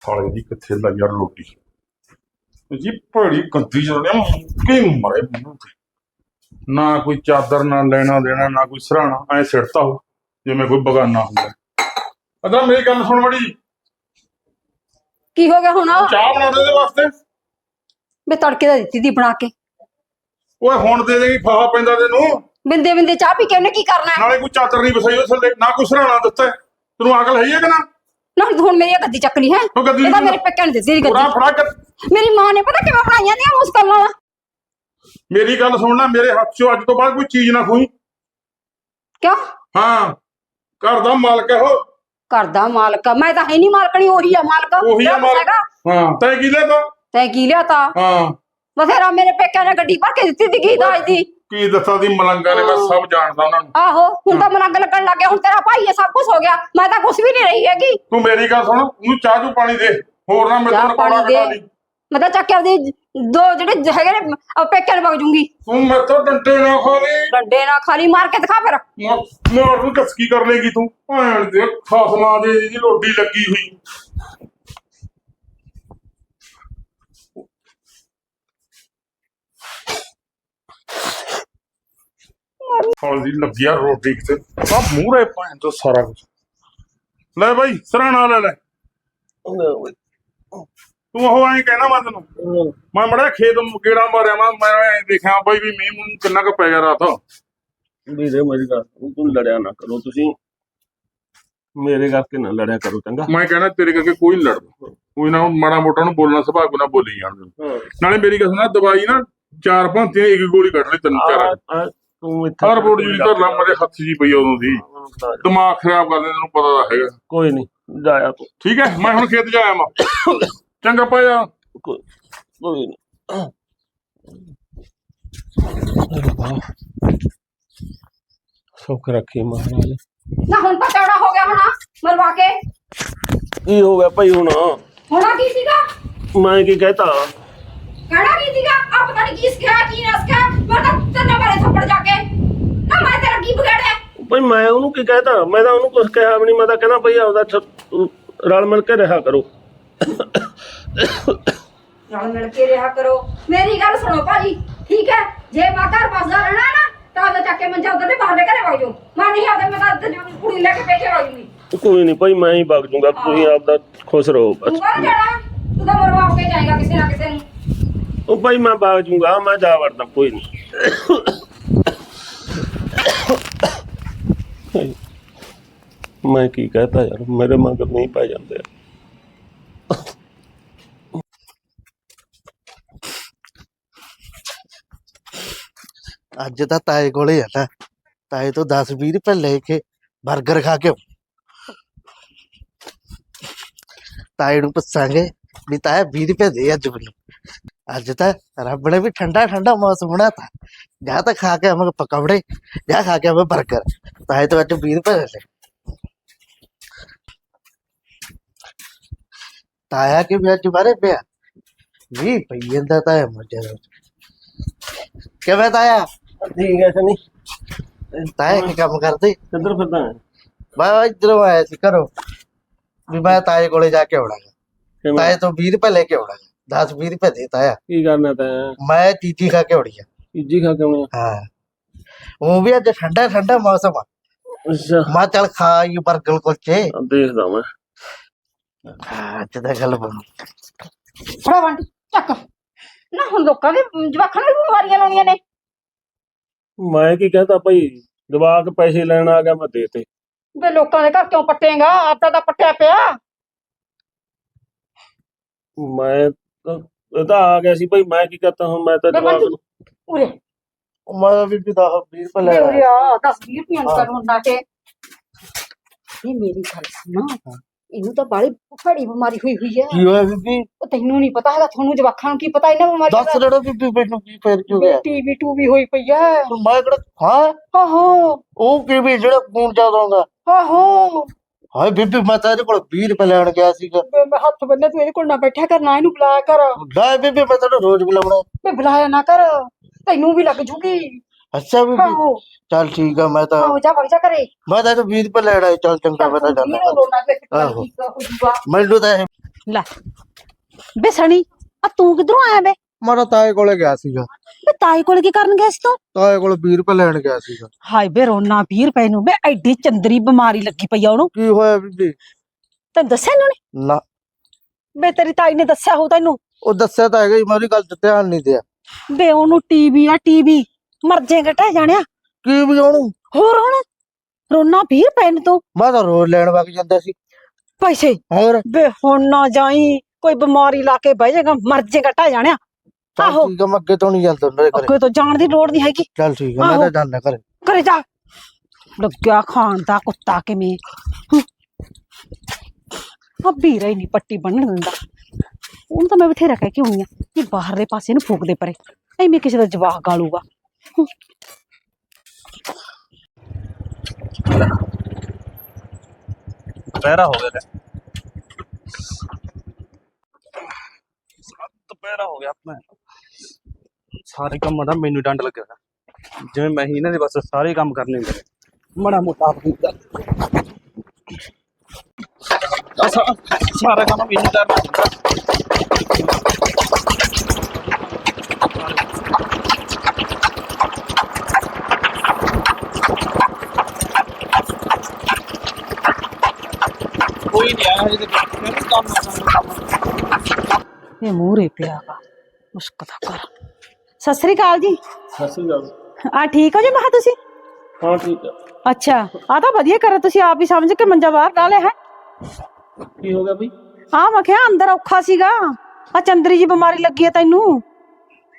ਸਾਲੇ ਦੀ ਕਿੱਥੇ ਲੱਗ ਯਾਰ ਰੋਟੀ। ਜੀ ਭੜੀ ਕੰਦੀ ਜਰਨੇ ਕੀ ਮਰੇ ਮੂੰਹ ਨਾ ਕੋਈ ਚਾਦਰ, ਨਾ ਲੈਣਾ ਦੇਣਾ, ਨਾ ਕੋਈ ਸਰਾਣਾ। ਐ ਸਿੜਤਾ ਹੋ ਜਿਵੇਂ ਕੋਈ ਬਗਾਨਾ ਹੁੰਦਾ। ਅਦਰ ਮੇਰੀ ਗੱਲ ਸੁਣ ਬੜੀ। ਕੀ ਹੋ ਗਿਆ ਹੁਣ? ਚਾਹ ਬਣਾ ਦੇ ਵਾਸਤੇ? ਮੈਂ ਤੜਕੇ ਦਾ ਦਿੱਤੀ ਦੀ ਬਣਾ ਕੇ। ਓਏ ਹੁਣ ਦੇ ਦੇਗੀ ਫਾਹਾ ਪੈਂਦਾ ਤੈਨੂੰ। ਬਿੰਦੇ ਬਿੰਦੇ ਚਾਹ ਪੀ ਕੇ ਉਹਨੇ ਕੀ ਕਰਨਾ? ਹੈ? ਨਾਲੇ ਕੋਈ ਚਾਦਰ ਨਹੀਂ ਵਸਾਈ ਉਹ ਥੱਲੇ ਨਾ ਕੋਈ ਸਰਾਣਾ ਦਿੱਤਾ। ਹੈ। ਤੈਨੂੰ ਅਕਲ ਹੈ ਹੀ ਕਿ ਨਾ? ਨਾ ਹੁਣ ਮੇਰੀ ਇਹ ਗੱਦੀ ਚੱਕ ਲਈ ਹੈ। ਉਹ ਗੱਦੀ ਮੇਰੇ ਪੇਕਿਆਂ ਨੇ ਦਿੱਤੀ ਦੀ ਪੂਰਾ ਗੱਦੀ। ਫੜਾ ਕਰ ਮੇਰੀ ਮਾਂ ਨੇ ਪਤਾ ਕਿਵੇਂ ਬਣਾਈਆਂ ਦੀਆਂ ਮੁਸਕਲ ਨਾਲ ਮੇਰੀ ਗੱਲ ਸੁਣ ਲੈ ਮੇਰੇ ਹੱਥ 'ਚੋਂ ਅੱਜ ਤੋਂ ਬਾਅਦ ਕੋਈ ਚੀਜ਼ ਨਾ ਖੋਈ ਕਿਉਂ? ਹਾਂ ਘਰ ਦਾ ਮਾਲਕ ਹੈ ਉਹ। ਕਰਦਾ ਮਾਲਕ ਮੈਂ ਤਾਂ ਹੈ ਨਹੀਂ ਮਾਲਕਣੀ ਉਹੀ ਆ ਮਾਲਕ। ਉਹੀ ਆ ਮਾਲਕ। ਹੈਗਾ, ਹਾਂ ਤੈਂ ਕੀ ਲਿਆ ਤੈਂ? ਕੀ ਲਿਆ ਤਾ? ਹਾਂ। ਬਥੇਰਾ ਮੇਰੇ ਪੇਕਿਆਂ ਨੇ ਗੱਡੀ ਭਰ ਕੇ ਦਿੱਤੀ ਦੀ ਕੀ ਦਾਜ ਦੀ? ਕੀ ਦੱਸਾਂ ਦੀ ਮਲੰਗਾ ਨੇ ਮੈਂ ਸਭ ਜਾਣਦਾ ਉਹਨਾਂ ਨੂੰ। ਆਹੋ ਹੁਣ ਤਾਂ ਮਲੰਗ ਲੱਗਣ ਲੱਗ ਗਿਆ ਹੁਣ ਤੇਰਾ ਭਾਈ ਇਹ ਸਭ ਕੁਝ ਹੋ ਗਿਆ। ਮੈਂ ਤਾਂ ਕੁਝ ਵੀ ਨਹੀਂ ਰਹੀ ਹੈਗੀ। ਤੂੰ ਮੇਰੀ ਗੱਲ ਸੁਣ ਉਹਨੂੰ ਚਾਹ ਚੂ ਪਾਣੀ ਦੇ। ਹੋਰ ਨਾ ਮੇਰੇ ਚਾਹ ਤੋਂ ਪਾਣੀ ਦੇ। ਲਈ। ਮੈਂ ਤਾਂ ਚੱਕ ਕੇ ਆਪਦੀ ਦੋ ਜਿਹੜੇ ਹੈਗੇ ਨੇ ਅਹ ਪੇਕਿਆਂ ਨੂੰ ਵਗ ਜੂੰਗੀ। ਤੂੰ ਮੇਰੇ ਤੋਂ ਡੰਡੇ ਨਾ ਖੋਲੀ ਡੰਡੇ ਨਾਲ ਖਾਲੀ ਮਾਰ ਕੇ ਦਿਖਾ ਫਿਰ। ਮੋਰ ਨੂੰ ਕਸਕੀ ਕਰ ਲੇਗੀ ਤੂੰ। ਭੈਣ ਦੇ ਖਸਮਾਂ ਦੇ ਜੀ ਰੋਟੀ ਲੱਗੀ ਹੋਈ। ਹੌਲੀ ਲੱਗਿਆ ਰੋਟੀ ਕਿਤੇ। ਆ ਮੂਹਰੇ ਭੈਣ ਤੋਂ ਸਾਰਾ ਕੁਝ ਲੈ ਬਾਈ ਸਰਾਣਾ ਲੈ ਲੈ। ਤੂੰ ਉਹ ਐਂ ਕਹਿਣਾ ਮੈਂ ਤੈਨੂੰ। ਮੈਂ ਮੜਾ ਖੇਤ ਗੇੜਾ ਮਾਰਿਆ ਮੈਂ ਮੈਂ ਐਂ ਦੇਖਿਆ ਬਾਈ ਵੀ ਮੀਂਹ ਮੂੰਹ ਕਿੰਨਾ ਕੁ ਪੈ ਗਿਆ ਰਾਤ। ਵੀਰੇ ਮੇਰੀ ਗੱਲ ਸੁਣੋ, ਤੂੰ ਲੜਿਆ ਨਾ ਕਰੋ ਤੁਸੀਂ। ਮੇਰੇ ਕਰਕੇ ਨਾ ਲੜਿਆ ਕਰੋ ਚੰਗਾ? ਮੈਂ ਕਹਿਣਾ ਤੇਰੇ ਕਰਕੇ ਕੋਈ ਨੀ ਲੜਦਾ। ਕੋਈ ਨਾ ਮਾੜਾ ਮੋਟਾ ਨੂੰ ਬੋਲਣਾ ਸੁਭਾਅ ਕੋ ਨਾ ਬੋਲੀ ਜਾਣ ਦੇ। ਨਾਲੇ ਮੇਰੀ ਗੱਲ ਸੁਣਾ ਦਵਾਈ ਨਾ ਚਾਰ ਭਾਂਤੀਆਂ ਇੱਕ ਗੋਲੀ ਕੱਢ ਲਈ ਤੈਨੂੰ ਚਾਰ। ਆ- ਤੂੰ ਇੱਥੇ ਹਰ ਬੋਰਡ ਜੀ। ਧਰ ਲਾ ਮੇਰੇ ਹੱਥ ਜੀ ਪਈ ਆ ਉਦੋਂ ਦੀ। ਦਿਮਾਗ ਖਰਾਬ ਕਰ ਦੇ ਤੈਨੂੰ ਪਤਾ ਤਾਂ ਹੈਗਾ। ਕੋਈ ਨਹੀਂ ਜਾਇਆ ਤੂੰ। ਠੀਕ ਹੈ ਮੈਂ ਹੁਣ ਖੇਤ ਜਾਇਆ ਮਾ ਚੰਗਾ ਪਾਇਆ। ਕੋਈ ਸੁੱਖ ਰੱਖੀ ਮਹਾਰਾਜ। ਨਾ ਹੁਣ ਤਾਂ ਚੌੜਾ ਹੋ ਗਿਆ ਹੋਣਾ ਮਰਵਾ ਕੇ। ਕੀ ਹੋ ਗਿਆ ਭਾਈ ਹੁਣ? ਹੋਣਾ ਕੀ ਸੀਗਾ? ਮੈਂ ਕੀ ਕਹਤਾ? ਕਹਿਣਾ ਕੀ ਸੀਗਾ? ਆ ਪਤਾ ਨਹੀਂ ਕੀ ਸਿਖਾਇਆ ਕੀ ਨਾ ਸਿਖਾਇਆ। ਮੈਂ ਤਾਂ ਤੰਨੇ ਬਾਰੇ ਥੱਪੜ ਜਾ ਕੇ। ਨਾ ਮੈਂ ਤੇਰਾ ਕੀ ਵਿਗਾੜਿਆ? ਭਾਈ ਮੈਂ ਉਹਨੂੰ ਕੀ ਕਹਤਾ? ਮੈਂ ਤਾਂ ਉਹਨੂੰ ਕੁਝ ਕਿਹਾ ਵੀ ਨਹੀਂ ਮੈਂ ਤਾਂ ਕਹਿੰਦਾ ਭਾਈ ਆਪਦਾ ਛ- ਰਲ ਮਿਲ ਕੇ ਰਿਹਾ ਕਰੋ। ਨਾਲ ਮਿਲ ਕੇ ਰਿਹਾ ਕਰੋ। ਮੇਰੀ ਗੱਲ ਸੁਣੋ ਭਾਜੀ ਠੀਕ ਹੈ? ਜੇ ਮੈਂ ਘਰ ਬਸਦਾ ਰਹਿਣਾ ਨਾ ਤਾਂ ਉਹਦੇ ਚੱਕ ਕੇ ਮੰਜਾ ਉਧਰ ਦੇ ਬਾਹਰ ਦੇ ਘਰੇ ਵਗ ਜਾਓ ਮੈਂ ਨਹੀਂ ਆਉਂਦਾ ਮੈਂ ਤਾਂ ਉੱਧਰ ਜੋ ਕੁੜੀ ਲੈ ਕੇ ਪੇਕੇ ਵਗ ਜੂਗੀ। ਕੋਈ ਨਹੀਂ ਭਾਈ ਮੈਂ ਹੀ ਵਗ ਜੂੰਗਾ। ਤੁਸੀਂ ਆਪਦਾ ਖੁਸ਼ ਰਹੋ ਬਸ। ਤੂੰ ਕਹਾਂ ਜਾਣਾ? ਤੂੰ ਤਾਂ ਮਰਵਾ ਕੇ ਜਾਏਗਾ ਕਿਸੇ ਨਾ ਕਿਸੇ ਨੂੰ। ਉਹ ਭਾਈ ਮੈਂ ਵਗ ਜੂੰਗਾ। ਮੈਂ ਜਾ ਵੜਦਾ ਕੋਈ ਨਹੀਂ। ਮੈਂ ਕੀ ਕਹਤਾ ਯਾਰ? ਮੇਰੇ ਮਗਰ ਨਹੀਂ ਪੈ ਜਾਂਦੇ। ਅੱਜ ਤਾਂ ਤਾਏ ਕੋਲੇ ਆ ਨਾ। ਤਾਏ ਤੋਂ 10 20 ਰੁਪਏ ਲੈ ਕੇ 버ਗਰ ਖਾ ਕੇ ਆਊਂ। ਤਾਏ ਨੂੰ ਪੁੱਛਾਂਗੇ ਵੀ ਤਾਇਆ 20 ਰੁਪਏ ਦੇ ਅੱਜ ਮੈਨੂੰ। ਅੱਜ ਤਾਂ ਰੱਬ ਨੇ ਵੀ ਠੰਡਾ ਠੰਡਾ ਮੌਸਮ ਬਣਾਤਾ ਜਾਂ ਤਾਂ ਖਾ ਕੇ ਆਵਾਂਗੇ ਪਕੌੜੇ, ਜਾਂ ਖਾ ਕੇ ਆਵਾਂਗੇ 버ਗਰ ਤਾਏ ਤੋਂ ਅੱਜ 20 ਰੁਪਏ ਲੈ ਲੈ ਤਾਇਆ ਕਿ ਵੀ ਅੱਜ ਬਾਰੇ ਪਿਆ? ਵੀ ਪਈ ਜਾਂਦਾ ਤਾਇਆ ਮੱਜਾ ਕਿਵੇਂ ਤਾਇਆ? ਠੀਕ ਹੈ ਸਨੀ ਤਾਇਆ ਕੀ ਕੰਮ ਕਰਦੇ। ਕਿੱਧਰ ਫਿਰਦਾ ਹੈ? ਮੈਂ ਇਧਰੋਂ ਆਇਆ ਸੀ ਘਰੋਂ। ਵੀ ਮੈਂ ਤਾਏ ਕੋਲੇ ਜਾ ਕੇ ਆਉਣਾ ਕਿਵੇਂ? ਤਾਏ ਤੋਂ 20 ਰੁਪਏ ਲੈ ਕੇ ਆਉਣਾ 10 20 ਰੁਪਏ ਦੇ ਤਾਇਆ। ਕੀ ਕਰਨਾ ਤੈਂ ਮੈਂ ਚੀਚੀ ਖਾ ਕੇ ਆਉਣੀ ਆ ਇੱਜੀ ਖਾ ਕੇ ਆਉਣਾ ਹਾਂ? ਉਹ ਵੀ ਅੱਜ ਠੰਡਾ ਠੰਡਾ ਮੌਸਮ ਆ। ਅੱਛਾ। ਮੈਂ ਚੱਲ ਖਾ ਆਈਏ ਬਰਗਰ ਕੁਲਚੇ। ਆ ਦੇਖਦਾ ਮੈਂ। ਹਾਂ ਅੱਜ ਤਾਂ ਗੱਲ ਬਣ ਫੜਾ ਵੰਡ ਚੱਕ। ਨਾ ਹੁਣ ਲੋਕਾਂ ਦੇ ਜਵਾਖਾਂ ਨੂੰ ਵੀ ਬਿਮਾਰੀਆਂ ਲਾਉਣੀਆਂ ਨੇ। ਮੈਂ ਕੀ ਕਹਤਾ ਭਾਈ ਜਵਾਕ ਪੈਸੇ ਲੈਣ ਆ ਗਿਆ ਮੈਂ ਦੇਤੇ ਵੇ ਲੋਕਾਂ ਦੇ ਘਰ ਕਿਉਂ ਪੱਟੇਗਾ? ਆਪਦਾ ਤਾਂ ਪੱਟਿਆ ਪਿਆ। ਮੈਂ ਤਾਂ ਇਹ ਤਾਂ ਆ ਗਿਆ ਸੀ ਭਾਈ ਮੈਂ ਕੀ ਕਹਤਾ ਹੁਣ ਮੈਂ ਤਾਂ ਮੈਂ ਜਵਾਕ ਨੂੰ ਉਰੇ। ਮੈਂ ਵੀ ਵੀ 10 20 ਰੁਪਏ ਲੈ ਵੇ ਉਰੇ ਆ 10 20 ਰੁਪਏ ਨੂੰ ਕਰ ਹੁੰਦਾ ਕੇ ਇਹ ਮੇਰੀ ਗੱਲ ਸੁਣਾ। ਇਹਨੂੰ ਤਾਂ ਬਾਲੀ ਭੜੀ ਬਿਮਾਰੀ ਹੋਈ ਹੋਈ ਹੈ ਕੀ ਹੋਇਆ ਬੀਬੀ ਉਹ ਤੈਨੂੰ ਨਹੀਂ ਪਤਾ ਹੈਗਾ ਤੁਹਾਨੂੰ ਜਵਾਖਾਂ ਨੂੰ ਕੀ ਪਤਾ ਇਹਨਾਂ ਬਿਮਾਰੀ ਦੱਸ ਰੜੋ ਬੀਬੀ ਮੈਨੂੰ ਕੀ ਫੇਰ ਕਿਉਂ ਗਿਆ ਟੀਵੀ ਟੂਵੀ ਹੋਈ ਪਈ ਹੈ ਮੈਂ ਕਿਹੜਾ ਹਾਂ? ਆਹੋ। ਉਹ ਕੀ ਵੀ ਜਿਹੜਾ ਫੋਨ ਚੱਲਦਾ ਹੁੰਦਾ? ਆਹੋ। ਹਾਏ ਬੀਬੀ ਮੈਂ ਤਾਂ ਇਹਦੇ ਕੋਲ 20 ਰੁਪਏ ਲੈਣ ਗਿਆ ਸੀਗਾ। ਮੈਂ ਹੱਥ ਬੰਨੇ ਤੂੰ ਇਹਦੇ ਕੋਲ ਨਾ ਬੈਠਿਆ ਕਰ ਨਾ ਇਹਨੂੰ ਬੁਲਾਇਆ ਕਰ। ਲੈ ਬੀਬੀ ਮੈਂ ਤੈਨੂੰ ਰੋਜ਼ ਬੁਲਾਉਣਾ। ਵੇ ਬੁਲਾਇਆ ਨਾ ਕਰ। ਤੈਨੂੰ ਵੀ ਲੱਗ ਜੂਗੀ। ਅੱਛਾ ਬੀਬੀ ਆਹੋ ਚੱਲ ਠੀਕ ਆ ਮੈਂ ਤਾਂ ਆਹੋ ਜਾ ਵਗ ਜਾ ਕਰੇ ਮੈਂ ਤਾਂ 20 ਰੁਪਏ ਲੈਣ ਚੱਲ ਚੰਗਾ ਮੈਂ ਤਾਂ ਵੀਰੋ ਜਾਂਦਾ। ਰੋਣਾ ਤੇ ਆਹੋ। ਠੀਕ ਹੋ ਜੂਗਾ। ਮੈਨੂੰ ਤਾਂ ਇਹ ਲੈ। ਬੇ ਸਣੀ ਆ ਤੂੰ ਕਿਧਰੋਂ ਆਇਆ ਬੇ? ਮੈਂ ਤਾਂ ਤਾਏ ਕੋਲੇ ਗਿਆ ਸੀਗਾ। ਤੇ ਤਾਈ ਕੋਲ ਕੀ ਕਰਨ ਗਿਆ ਸੀ ਤੂੰ? ਤਾਏ ਕੋਲ 20 ਰੁਪਏ ਲੈਣ ਗਿਆ ਸੀਗਾ। ਹਾਏ ਬੇ ਰੋਣਾ 20 ਰੁਪਏ ਨੂੰ। ਬੇ ਐਡੀ ਚੰਦਰੀ ਬਿਮਾਰੀ ਲੱਗੀ ਪਈ ਆ ਉਹਨੂੰ। ਕੀ ਹੋਇਆ ਬੀਬੀ? ਤੈਨੂੰ ਦੱਸਿਆ ਇਹਨਾਂ ਨੇ ਨਾ। ਬੇ ਤੇਰੀ ਤਾਈ ਨੇ ਦੱਸਿਆ ਹੋ ਤੈਨੂੰ। ਉਹ ਦੱਸਿਆ ਤਾਂ ਹੈਗਾ ਹੀ ਮੇਰੀ ਗੱਲ ਤੇ ਧਿਆਨ ਨਹੀਂ ਦਿਆ। ਬੇ ਉਹਨੂੰ ਟੀਵੀ ਆ ਟੀਵੀ। ਮਰ ਜਾਏਗਾ ਟਹਿ ਜਾਣਿਆ। ਕੀ ਵੀ ਉਹਨੂੰ ਹੋਰ ਹੁਣ? ਰੋਣਾ 20 ਰੁਪਏ ਨੂੰ ਤੂੰ। ਮੈਂ ਤਾਂ ਰੋਜ਼ ਲੈਣ ਵਗ ਜਾਂਦਾ ਸੀ। ਪੈਸੇ। ਹੋਰ? ਬੇ ਹੁਣ ਨਾ ਜਾਈ ਕੋਈ ਬਿਮਾਰੀ ਲਾ ਕੇ ਬਹਿ ਜਾਏਗਾ ਮਰ ਜਾਏਗਾ ਟਹਿ ਜਾਣਿਆ। ਆਹੋ। ਠੀਕ ਆ ਮੈਂ ਅੱਗੇ ਤੋਂ ਨਹੀਂ ਜਾਂਦਾ ਉਹਨਾਂ ਦੇ ਘਰੇ। ਅੱਗੇ ਤੋਂ ਜਾਣ ਦੀ ਲੋੜ ਨਹੀਂ ਹੈਗੀ। ਚੱਲ ਠੀਕ ਆ ਮੈਂ। ਤਾਂ ਜਾਂਦਾ ਘਰੇ। ਘਰੇ ਜਾ। ਲੱਗਿਆ ਖਾਣ ਦਾ ਕੁੱਤਾ ਕਿਵੇਂ? ਆ ਵੀਰਾ ਹੀ ਨਹੀਂ ਪੱਟੀ ਬੰਨਣ ਦਿੰਦਾ। ਉਹਨੂੰ ਤਾਂ ਮੈਂ ਬਥੇਰਾ ਕਹਿ ਕੇ ਹੋਈ ਆ ਕਿ ਬਾਹਰਲੇ ਪਾਸੇ ਨੂੰ ਫੂਕ ਦੇ ਪਰੇ। ਐਵੇਂ ਕਿਸੇ ਦਾ ਜਵਾਕ ਗਾਲੂਗਾ ਦੁਪਹਿਰਾ ਹੋ ਗਿਆ ਤੇ ਦੁਪਹਿਰਾ ਹੋ ਗਿਆ ਆਪਣਾ। ਸਾਰੇ ਕੰਮ ਦਾ ਮੈਨੂੰ ਡੰਡ ਲੱਗਿਆ ਜਿਵੇਂ ਮੈਂ ਹੀ ਇਹਨਾਂ ਦੇ ਬਸ ਸਾਰੇ ਕੰਮ ਕਰਨੇ ਮੇਰੇ ਮੜਾ ਮੋਟਾ ਆਪ ਸਾਰਾ ਕੰਮ ਮੈਨੂੰ ਕਰਨਾ ਇਹ ਮੂਹਰੇ ਪਿਆ ਵਾ ਮੁਸ਼ਕ ਦਾ ਕਰ ਸਤਿ ਸ੍ਰੀ ਅਕਾਲ ਜੀ ਸਤਿ ਸ੍ਰੀ ਅਕਾਲ ਆ ਠੀਕ ਹੋ ਜੀ ਮੈਂ ਕਿਹਾ ਤੁਸੀਂ ਹਾਂ ਠੀਕ ਆ ਅੱਛਾ ਆ ਤਾਂ ਵਧੀਆ ਕਰਿਆ ਤੁਸੀਂ ਆਪ ਹੀ ਸਮਝ ਕੇ ਮੰਜਾ ਬਾਹਰ ਲਾ ਲਿਆ ਹੈ ਕੀ ਹੋ ਗਿਆ ਬਈ ਆ ਮੈਂ ਕਿਹਾ ਅੰਦਰ ਔਖਾ ਸੀਗਾ ਆ ਚੰਦਰੀ ਜੀ ਬਿਮਾਰੀ ਲੱਗੀ ਹੈ ਤੈਨੂੰ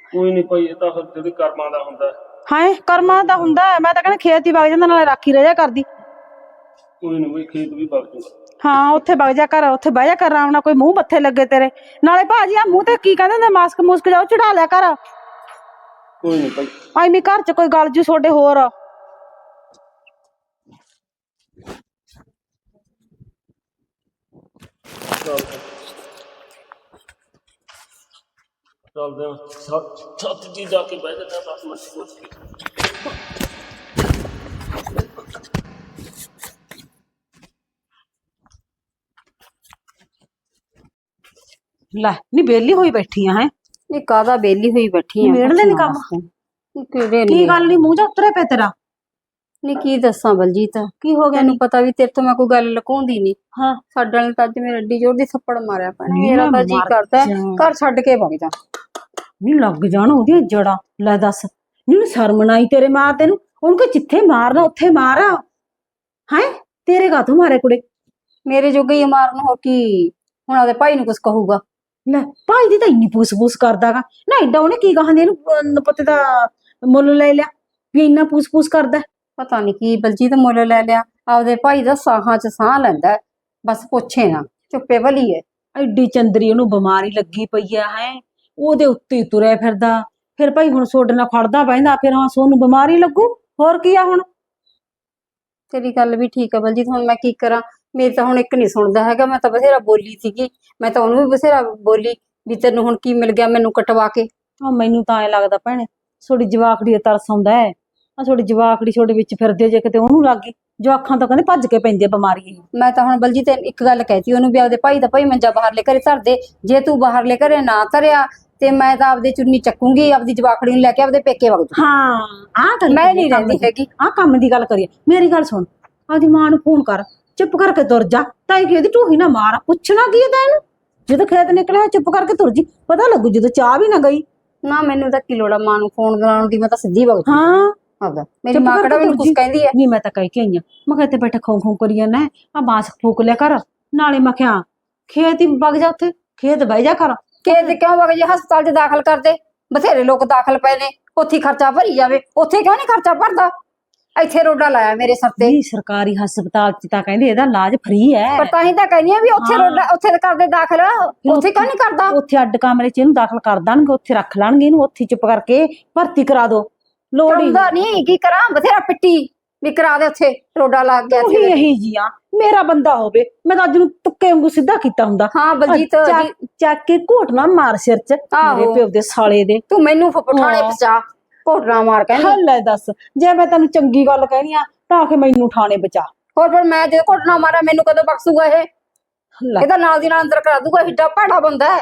ਕੋਈ ਨਹੀਂ ਭਾਈ ਇਹ ਤਾਂ ਫਿਰ ਜਿਹੜੇ ਕਰਮਾਂ ਦਾ ਹੁੰਦਾ ਹੈ। ਹਾਏ ਕਰਮਾਂ ਦਾ ਹੁੰਦਾ ਹੈ। ਮੈਂ ਤਾਂ ਕਹਿੰਦਾ ਖੇਤ ਹੀ ਵਗ ਜਾਂਦਾ ਨਾਲੇ ਰਾਖੀ ਰਹਿ ਜਾ ਕਰਦੀ ਕੋਈ ਨਹੀਂ ਬਈ ਖੇਤ ਵੀ ਵਗ ਜੂਗਾ। ਹਾਂ ਉੱਥੇ ਵਗ ਜਾ ਕਰ ਉੱਥੇ ਬਹਿ ਜਾ ਕਰ ਆਰਾਮ ਨਾਲ ਕੋਈ ਮੂੰਹ ਮੱਥੇ ਲੱਗੇ ਤੇਰੇ। ਨਾਲੇ ਭਾਜੀ ਆ ਮੂੰਹ ਤੇ ਕੀ ਕਹਿੰਦੇ ਨੇ ਮਾਸਕ ਮੁਸਕ ਜਾਓ ਚੜਾ ਲਿਆ ਕਰ। ਕੋਈ ਨਹੀਂ ਭਾਈ। ਐਵੇਂ ਘਰ ਚ ਕੋਈ ਗੱਲ ਜੂ ਤੁਹਾਡੇ ਹੋਰ। ਚੱਲ। ਚੱਲਦੇ ਆ ਛੱਤ ਛੱਤ ਜੀ ਜਾ ਕੇ ਬਹਿ ਜਾਂਦੇ ਆ 10 ਮਿੰਟ ਸੋਚ ਕੇ ਲੈ ਨਹੀਂ ਬੇਲੀ ਹੋਈ ਬੈਠੀ ਆ ਹੈ। ਇਹ ਕਾਦਾ ਬੇਲੀ ਹੋਈ ਬੈਠੀ ਆ? ਨਿਬੇੜ ਲੈ ਨੀ ਕੰਮ? ਕਿਹੜੇ ਕੀ ਨਹੀਂ ਗੱਲ ਨਹੀਂ ਮੂੰਹ ਜਾ ਉਤਰੇ ਪੈ ਤੇਰਾ। ਨਹੀਂ ਕੀ ਦੱਸਾਂ ਬਲਜੀਤ? ਕੀ ਹੋ ਗਿਆ ਤੈਨੂੰ ਪਤਾ ਵੀ ਤੇਰੇ ਤੋਂ ਮੈਂ ਕੋਈ ਗੱਲ ਲੁਕਾਉਂਦੀ ਨਹੀਂ ਹਾਂ। ਸਾਡੇ ਵਾਲੇ ਤਾਂ ਅੱਜ ਮੇਰੇ ਅੱਡੀ ਜੋਰ ਦੀ ਥੱਪੜ ਮਾਰਿਆ ਪੈਣਾ ਨਹੀਂ, ਮੇਰਾ ਤਾਂ ਜੀ ਮਰ ਕਰਦਾ ਹੈ, ਜਾ। ਘਰ ਛੱਡ ਕੇ ਵਗ ਜਾ। ਨਹੀਂ ਲੱਗ ਜਾਣ ਉਹਦੀਆਂ ਜੜਾ ਲੈ ਦੱਸ ਨਹੀਂ ਸ਼ਰਮ ਨਾ ਆਈ ਤੇਰੇ ਮਾਂ ਤੈਨੂੰ? ਉਹਨੂੰ ਕੋ ਜਿੱਥੇ ਮਾਰਨਾ ਉੱਥੇ ਮਾਰ ਹੈ? ਤੇਰੇ ਤੂੰ ਮਾਰੇ ਕੁੜੇ? ਮੇਰੇ ਜੋਗੇ ਹੀ ਮਾਰਨ ਹੋ ਕੀ? ਹੁਣ ਆਪਦੇ ਭਾਈ ਨੂੰ ਕੁਝ ਕਹੂਗਾ। ਲੈ ਭਾਈ ਦੀ ਤਾਂ ਇੰਨੀ ਪੂਸ-ਪੂਸ ਕਰਦਾਗਾ। ਨਾ ਐਡਾ ਉਹਨੇ ਕੀ ਕਹਾਂਦੇ ਇਹਨੂੰ ਅਹ, ਪਤੇ ਦਾ ਮੁੱਲ ਲੈ ਲਿਆ ਵੀ ਇੰਨਾ ਪੂਸ-ਪੂਸ ਕਰਦਾ ਪਤਾ ਨਹੀਂ ਕੀ ਬਲਜੀਤ ਮੁੱਲ ਲੈ ਲਿਆ ਆਪਦੇ ਭਾਈ ਦਾ ਸਾਹਾਂ 'ਚ ਸਾਹ ਲੈਂਦਾ। ਬਸ ਪੁੱਛੇ ਨਾ ਚੁੱਪੇ ਭਲੀ ਹੈ ਐਡੀ ਚੰਦਰੀ ਉਹਨੂੰ ਬਿਮਾਰੀ ਲੱਗੀ ਪਈ ਆ ਹੈ। ਉਹਦੇ ਉੱਤੇ ਤੁਰਿਆ ਫਿਰਦਾ। ਫਿਰ ਭਾਈ ਹੁਣ ਸੋਡੇ ਨਾਲ ਖੜਦਾ ਬੈਂਦਾ ਫਿਰ ਹਾਂ ਸੋਨੂੰ ਬਿਮਾਰੀ ਲੱਗੂ। ਹੋਰ ਕੀ ਆ ਹੁਣ? ਤੇਰੀ ਗੱਲ ਵੀ ਠੀਕ ਹੈ ਬਲਜੀਤ ਹੁਣ ਮੈਂ ਕੀ ਕਰਾਂ? ਮੇਰੀ ਤਾਂ ਹੁਣ ਇੱਕ ਨਹੀਂ ਸੁਣਦਾ ਹੈਗਾ ਮੈਂ ਤਾਂ ਬਥੇਰਾ ਬੋਲੀ ਸੀਗੀ ਮੈਂ ਤਾਂ ਉਹਨੂੰ ਵੀ ਬਥੇਰਾ ਬੋਲੀ ਵੀ ਤੈਨੂੰ ਹੁਣ ਕੀ ਮਿਲ ਗਿਆ ਮੈਨੂੰ ਕਟਵਾ ਕੇ। ਆ ਮੈਨੂੰ ਤਾਂ ਐ ਲੱਗਦਾ ਭੈਣੇ ਤੁਹਾਡੀ ਜਵਾਕੜੀ ਦਾ ਤਰਸ ਆਉਂਦਾ ਹੈ। ਆ ਤੁਹਾਡੀ ਜਵਾਕੜੀ ਤੁਹਾਡੇ ਵਿੱਚ ਫਿਰਦੇ ਜੇ ਕਿਤੇ ਉਹਨੂੰ ਲੱਗ ਗਈ ਜਵਾਕਾਂ ਤਾਂ ਕਹਿੰਦੇ ਭੱਜ ਕੇ ਪੈਂਦੀ ਆ ਬਿਮਾਰੀ ਇਹ। ਮੈਂ ਤਾਂ ਹੁਣ ਬਲਜੀਤ ਇੱਕ ਗੱਲ ਕਹਿਤੀ ਉਹਨੂੰ ਵੀ ਆਪਦੇ ਭਾਈ ਦਾ ਭਾਈ ਮੰਜਾ ਬਾਹਰਲੇ ਘਰੇ ਧਰ ਦੇ ਜੇ ਤੂੰ ਬਾਹਰਲੇ ਘਰੇ ਨਾ ਧਰਿਆ ਤੇ ਮੈਂ ਤਾਂ ਆਪਦੀ ਚੁੰਨੀ ਚੱਕੂੰਗੀ ਆਪਦੀ ਜਵਾਕੜੀ ਨੂੰ ਲੈ ਕੇ ਆਪਦੇ ਪੇਕੇ ਵਗ। ਹਾਂ ਆ ਮੈਂ ਨਹੀਂ ਰਹਿੰਦੀ ਹੈਗੀ ਆ ਕੰਮ ਦੀ ਗੱਲ ਕਰੀਏ। ਮੇਰੀ ਗੱਲ ਸੁਣ ਆਦੀ ਮਾਂ ਨੂੰ ਫੋਨ ਕਰ ਚੁੱਪ ਕਰਕੇ ਤੁਰ ਜਾ। ਤਾਈ ਕਿ ਇਹਦੀ ਢੂਹੀ ਨਾ ਮਾਰ। ਪੁੱਛਣਾ ਕੀ ਹੈ ਤੈਨੂੰ ਜਦੋਂ ਖੇਤ ਨਿਕਲਿਆ ਚੁੱਪ ਕਰਕੇ ਤੁਰ ਜੀ। ਪਤਾ ਲੱਗੂ ਜਦੋਂ ਚਾਹ ਵੀ ਨਾ ਗਈ। ਨਾ ਮੈਨੂੰ ਤਾਂ ਕੀ ਲੋੜ ਮਾਂ ਨੂੰ ਫੋਨ ਕਰਾਉਣ ਦੀ? ਮੈਂ ਤਾਂ ਸਿੱਧੀ ਵਗ ਹਾਂ। ਮੇਰੀ ਮਾਂ ਕਿਹੜਾ ਮੈਨੂੰ ਕੁਝ। ਕਹਿੰਦੀ ਹੈ? ਨਹੀਂ ਮੈਂ ਤਾਂ ਕਹਿ ਕੇ ਆਈ ਆ। ਮੈਂ ਕਿਹਾ ਇੱਥੇ ਬੈਠਾ ਖੋਂ ਖੋਂ ਕਰੀ ਜਾਂਦਾ ਆ। ਬਾਂਸ ਫੂਕ ਲਿਆ ਕਰ। ਨਾਲੇ ਮੈਂ ਕਿਹਾ ਖੇਤ ਹੀ ਵਗ ਜਾ ਉੱਥੇ। ਖੇਤ ਬਹਿ ਜਾ ਕਰ। ਕਿ ਤੇ ਕਿਉਂ ਵਗ ਜੇ? ਹਸਪਤਾਲ 'ਚ ਦਾਖਲ ਕਰਦੇ। ਬਥੇਰੇ ਲੋਕ ਦਾਖਲ ਪਏ ਨੇ। ਉੱਥੇ ਖਰਚਾ ਭਰੀ ਜਾਵੇ। ਉੱਥੇ ਕਿਉਂ ਨਹੀਂ ਖਰਚਾ ਭਰਦਾ? ਇੱਥੇ ਰੋਡਾ ਲਾਇਆ ਮੇਰੇ ਸਿਰ ਤੇ। ਨਹੀਂ ਸਰਕਾਰੀ ਹਸਪਤਾਲ ਚ ਤਾਂ ਕਹਿੰਦੇ ਇਹਦਾ ਇਲਾਜ ਫ੍ਰੀ ਹੈ ਪਰ ਤਾਂ ਹੀ ਤਾਂ ਕਹਿੰਦੀ ਆ ਵੀ ਉੱਥੇ। ਰੋਡਾ ਉੱਥੇ ਕਰਦੇ ਦਾਖਲ। ਉੱਥੇ ਕਿਉਂ ਨਹੀਂ ਕਰਦਾ? ਉੱਥੇ ਅੱਡ ਕਮਰੇ ਚ ਇਹਨੂੰ ਦਾਖਲ ਕਰ ਦੇਣਗੇ ਉੱਥੇ ਰੱਖ ਲੈਣਗੇ ਇਹਨੂੰ ਉੱਥੇ ਚੁੱਪ ਕਰਕੇ ਭਰਤੀ ਕਰਾ ਦੋ। ਲੋੜ ਹੀ ਨਹੀਂ। ਕੀ ਕਰਾਂ? ਬਥੇਰਾ ਪਿੱਟੀ ਵੀ ਕਰਾ ਦੇ ਉੱਥੇ ਰੋਡਾ ਲੱਗ ਗਿਆ ਇੱਥੇ ਇਹੀ ਜੀ ਆ। ਮੇਰਾ ਬੰਦਾ ਹੋਵੇ ਮੈਂ ਤਾਂ ਅੱਜ ਨੂੰ ਤੁੱਕੇ ਵਾਂਗੂ ਸਿੱਧਾ ਕੀਤਾ ਹੁੰਦਾ। ਹਾਂ ਬਲਜੀਤ ਚੱਕ- ਕੇ ਘੋਟ ਨਾ ਮਾਰ ਸਿਰ ਚ। ਮੇਰੇ ਪਿਓ ਦੇ ਸਾਲੇ ਦੇ। ਤੂੰ ਮੈਨੂੰ ਪਠਾਣੇ। ਪਚਾ ਘੋਟਣਾ ਮਾਰ ਕਹਿੰਦੀ ਹਾਂ ਲੈ ਦੱਸ। ਜੇ ਮੈਂ ਤੈਨੂੰ ਚੰਗੀ ਗੱਲ ਕਹਿਣੀ ਆ ਤਾਂ ਕਿ ਮੈਨੂੰ ਠਾਣੇ ਬਚਾ। ਹੋਰ ਫਿਰ ਮੈਂ ਜੇ ਘੋਟਣਾ ਮਾਰਾ ਮੈਨੂੰ ਕਦੋਂ ਬਖਸ਼ੂਗਾ ਇਹ? ਇਹਦਾ ਨਾਲ ਦੀ ਨਾਲ ਅੰਦਰ ਕਰਾ ਦੂਗਾ ਹਿੱਡਾ ਭਾੜਾ ਬੰਦਾ ਹੈ।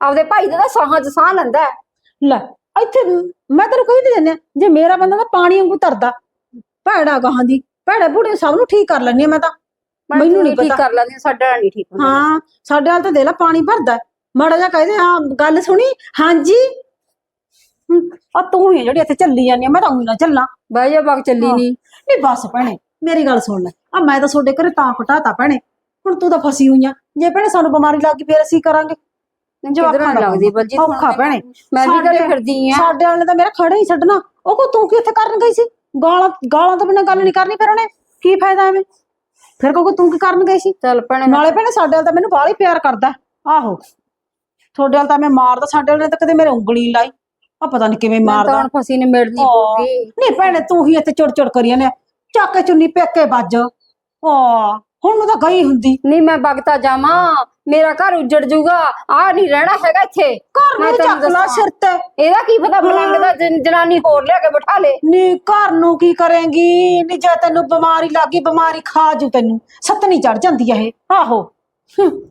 ਆਪਦੇ ਭਾਈ ਦਾ ਸਾਹਾਂ ਚ ਸਾਹ ਲੈਂਦਾ। ਲੈ ਇੱਥੇ ਮੈਂ ਤੈਨੂੰ ਕਹੀ ਤੇ ਜੰਨੇ ਜੇ ਮੇਰਾ ਬੰਦਾ ਤਾਂ ਪਾਣੀ ਵਾਂਗੂ ਤਰਦਾ ਭੈੜਾ ਗਾਹਾਂ ਦੀ ਭੈੜੇ ਬੁੜੇ ਸਭ ਨੂੰ ਠੀਕ ਕਰ ਲੈਣੀ ਮੈਂ ਤਾਂ। ਮੈਨੂੰ ਨਹੀਂ ਠੀਕ। ਕਰ ਲੈਂਦੀ ਸਾਡਾ ਨਹੀਂ ਠੀਕ ਹੁੰਦਾ। ਹਾਂ ਸਾਡੇ ਹਾਲ ਤਾਂ ਦੇ ਲੈ ਪਾਣੀ ਭਰਦਾ ਮਾੜਾ ਜਿਹਾ ਕਹਦੇ ਹਾਂ ਗੱਲ ਸੁਣੀ। ਹਾਂਜੀ। ਆ ਤੂੰ ਹੀ ਜਿਹੜੀ ਇੱਥੇ ਚੱਲੀ ਜਾਂਦੀ ਆ ਮੈਂ ਤਾਂ ਊਂ ਨਾ ਚੱਲਾਂ। ਬਾਈ ਜਾ ਬਾਗ ਚੱਲੀ। ਨਹੀਂ ਨਹੀਂ ਬਸ ਭੈਣੇ ਮੇਰੀ ਗੱਲ ਸੁਣ ਲੈ। ਆ ਮੈਂ ਤਾਂ ਤੁਹਾਡੇ ਘਰੇ ਤਾਂ ਘਟਾਤਾ ਭੈਣੇ। ਹੁਣ ਤੂੰ ਤਾਂ ਫਸੀ ਹੋਈ ਆ। ਜੇ ਭੈਣੇ ਸਾਨੂੰ ਬਿਮਾਰੀ ਲੱਗ ਗਈ ਫੇਰ ਅਸੀਂ ਕਰਾਂਗੇ। ਜਵਾਕਾਂ ਲੱਗਦੀ ਬਲਜੀ ਔਖਾ ਭੈਣੇ। ਮੈਂ ਵੀ ਘਰੇ ਫਿਰਦੀ ਆ। ਸਾਡੇ ਵਾਲੇ ਤਾਂ ਮੇਰਾ ਖੜਾ ਹੀ ਛੱਡਣਾ। ਉਹ ਕੋ ਤੂੰ ਕੀ ਇੱਥੇ ਕਰਨ ਗਈ ਸੀ? ਗਾਲਾਂ ਗਾਲਾਂ ਤੋਂ ਬਿਨਾਂ ਗੱਲ ਨਹੀਂ ਕਰਨੀ ਫਿਰ ਉਹਨੇ। ਕੀ ਫਾਇਦਾ ਐਵੇਂ? ਫਿਰ ਕਹੋ ਤੂੰ ਕੀ ਕਰਨ ਗਈ ਸੀ? ਚੱਲ ਭੈਣੇ ਨਾਲੇ ਭੈਣੇ ਸਾਡੇ ਵਾਲ ਤਾਂ ਮੈਨੂੰ ਬਾਹਲਾ ਪਿਆਰ ਕਰਦਾ। ਆਹੋ। ਤੁਹਾਡੇ ਵਾਲ ਤਾਂ ਮੈਂ ਮਾਰਦਾ ਸਾਡੇ ਵਾਲੇ ਨੇ ਤਾਂ ਕਦੇ ਮੇਰੇ ਉਂਗਲੀ ਲਾਈ। ਆ ਪਤਾ ਨਹੀਂ ਕਿਵੇਂ ਤਾਂ ਮਾਰਦਾ। ਹੁਣ ਫਸੀ ਨੇ ਹਾਂ। ਪਊਗੀ ਨਹੀਂ ਭੈਣੇ ਤੂੰ ਹੀ ਇੱਥੇ ਚੁੜ ਚੁੜ ਕਰੀ ਨੇ। ਚੱਕ ਚੁੰਨੀ ਪੇਕੇ ਵੱਜ। ਆ ਹੁਣ ਨੂੰ ਤਾਂ ਗਈ ਹੁੰਦੀ। ਨਹੀਂ ਮੈਂ ਬਗਤਾ ਜਾਵਾਂ। ਮੇਰਾ ਘਰ ਉੱਜੜ ਜਾਊਗਾ। ਆ ਨਹੀਂ ਰਹਿਣਾ ਹੈਗਾ ਇੱਥੇ। ਘਰ ਨੂੰ ਚੱਕ ਲਾ। ਸਿਰ ਤੇ। ਇਹਦਾ ਕੀ ਪਤਾ ਬਲੰਗ ਦਾ ਜਨ- ਜਨਾਨੀ ਹੋਰ ਲਿਆ ਕੇ ਬਿਠਾ ਲੇ। ਨੀ ਘਰ ਨੂੰ ਕੀ ਕਰੇਂਗੀ? ਨੀ ਜੇ ਤੈਨੂੰ ਬਿਮਾਰੀ ਲੱਗੀ ਬਿਮਾਰੀ ਖਾ ਜੂ ਤੈਨੂੰ। ਸੱਤਨੀ ਚੜ ਜਾਂਦੀ ਆ ਇਹ। ਆਹੋ। ਹੂੰ।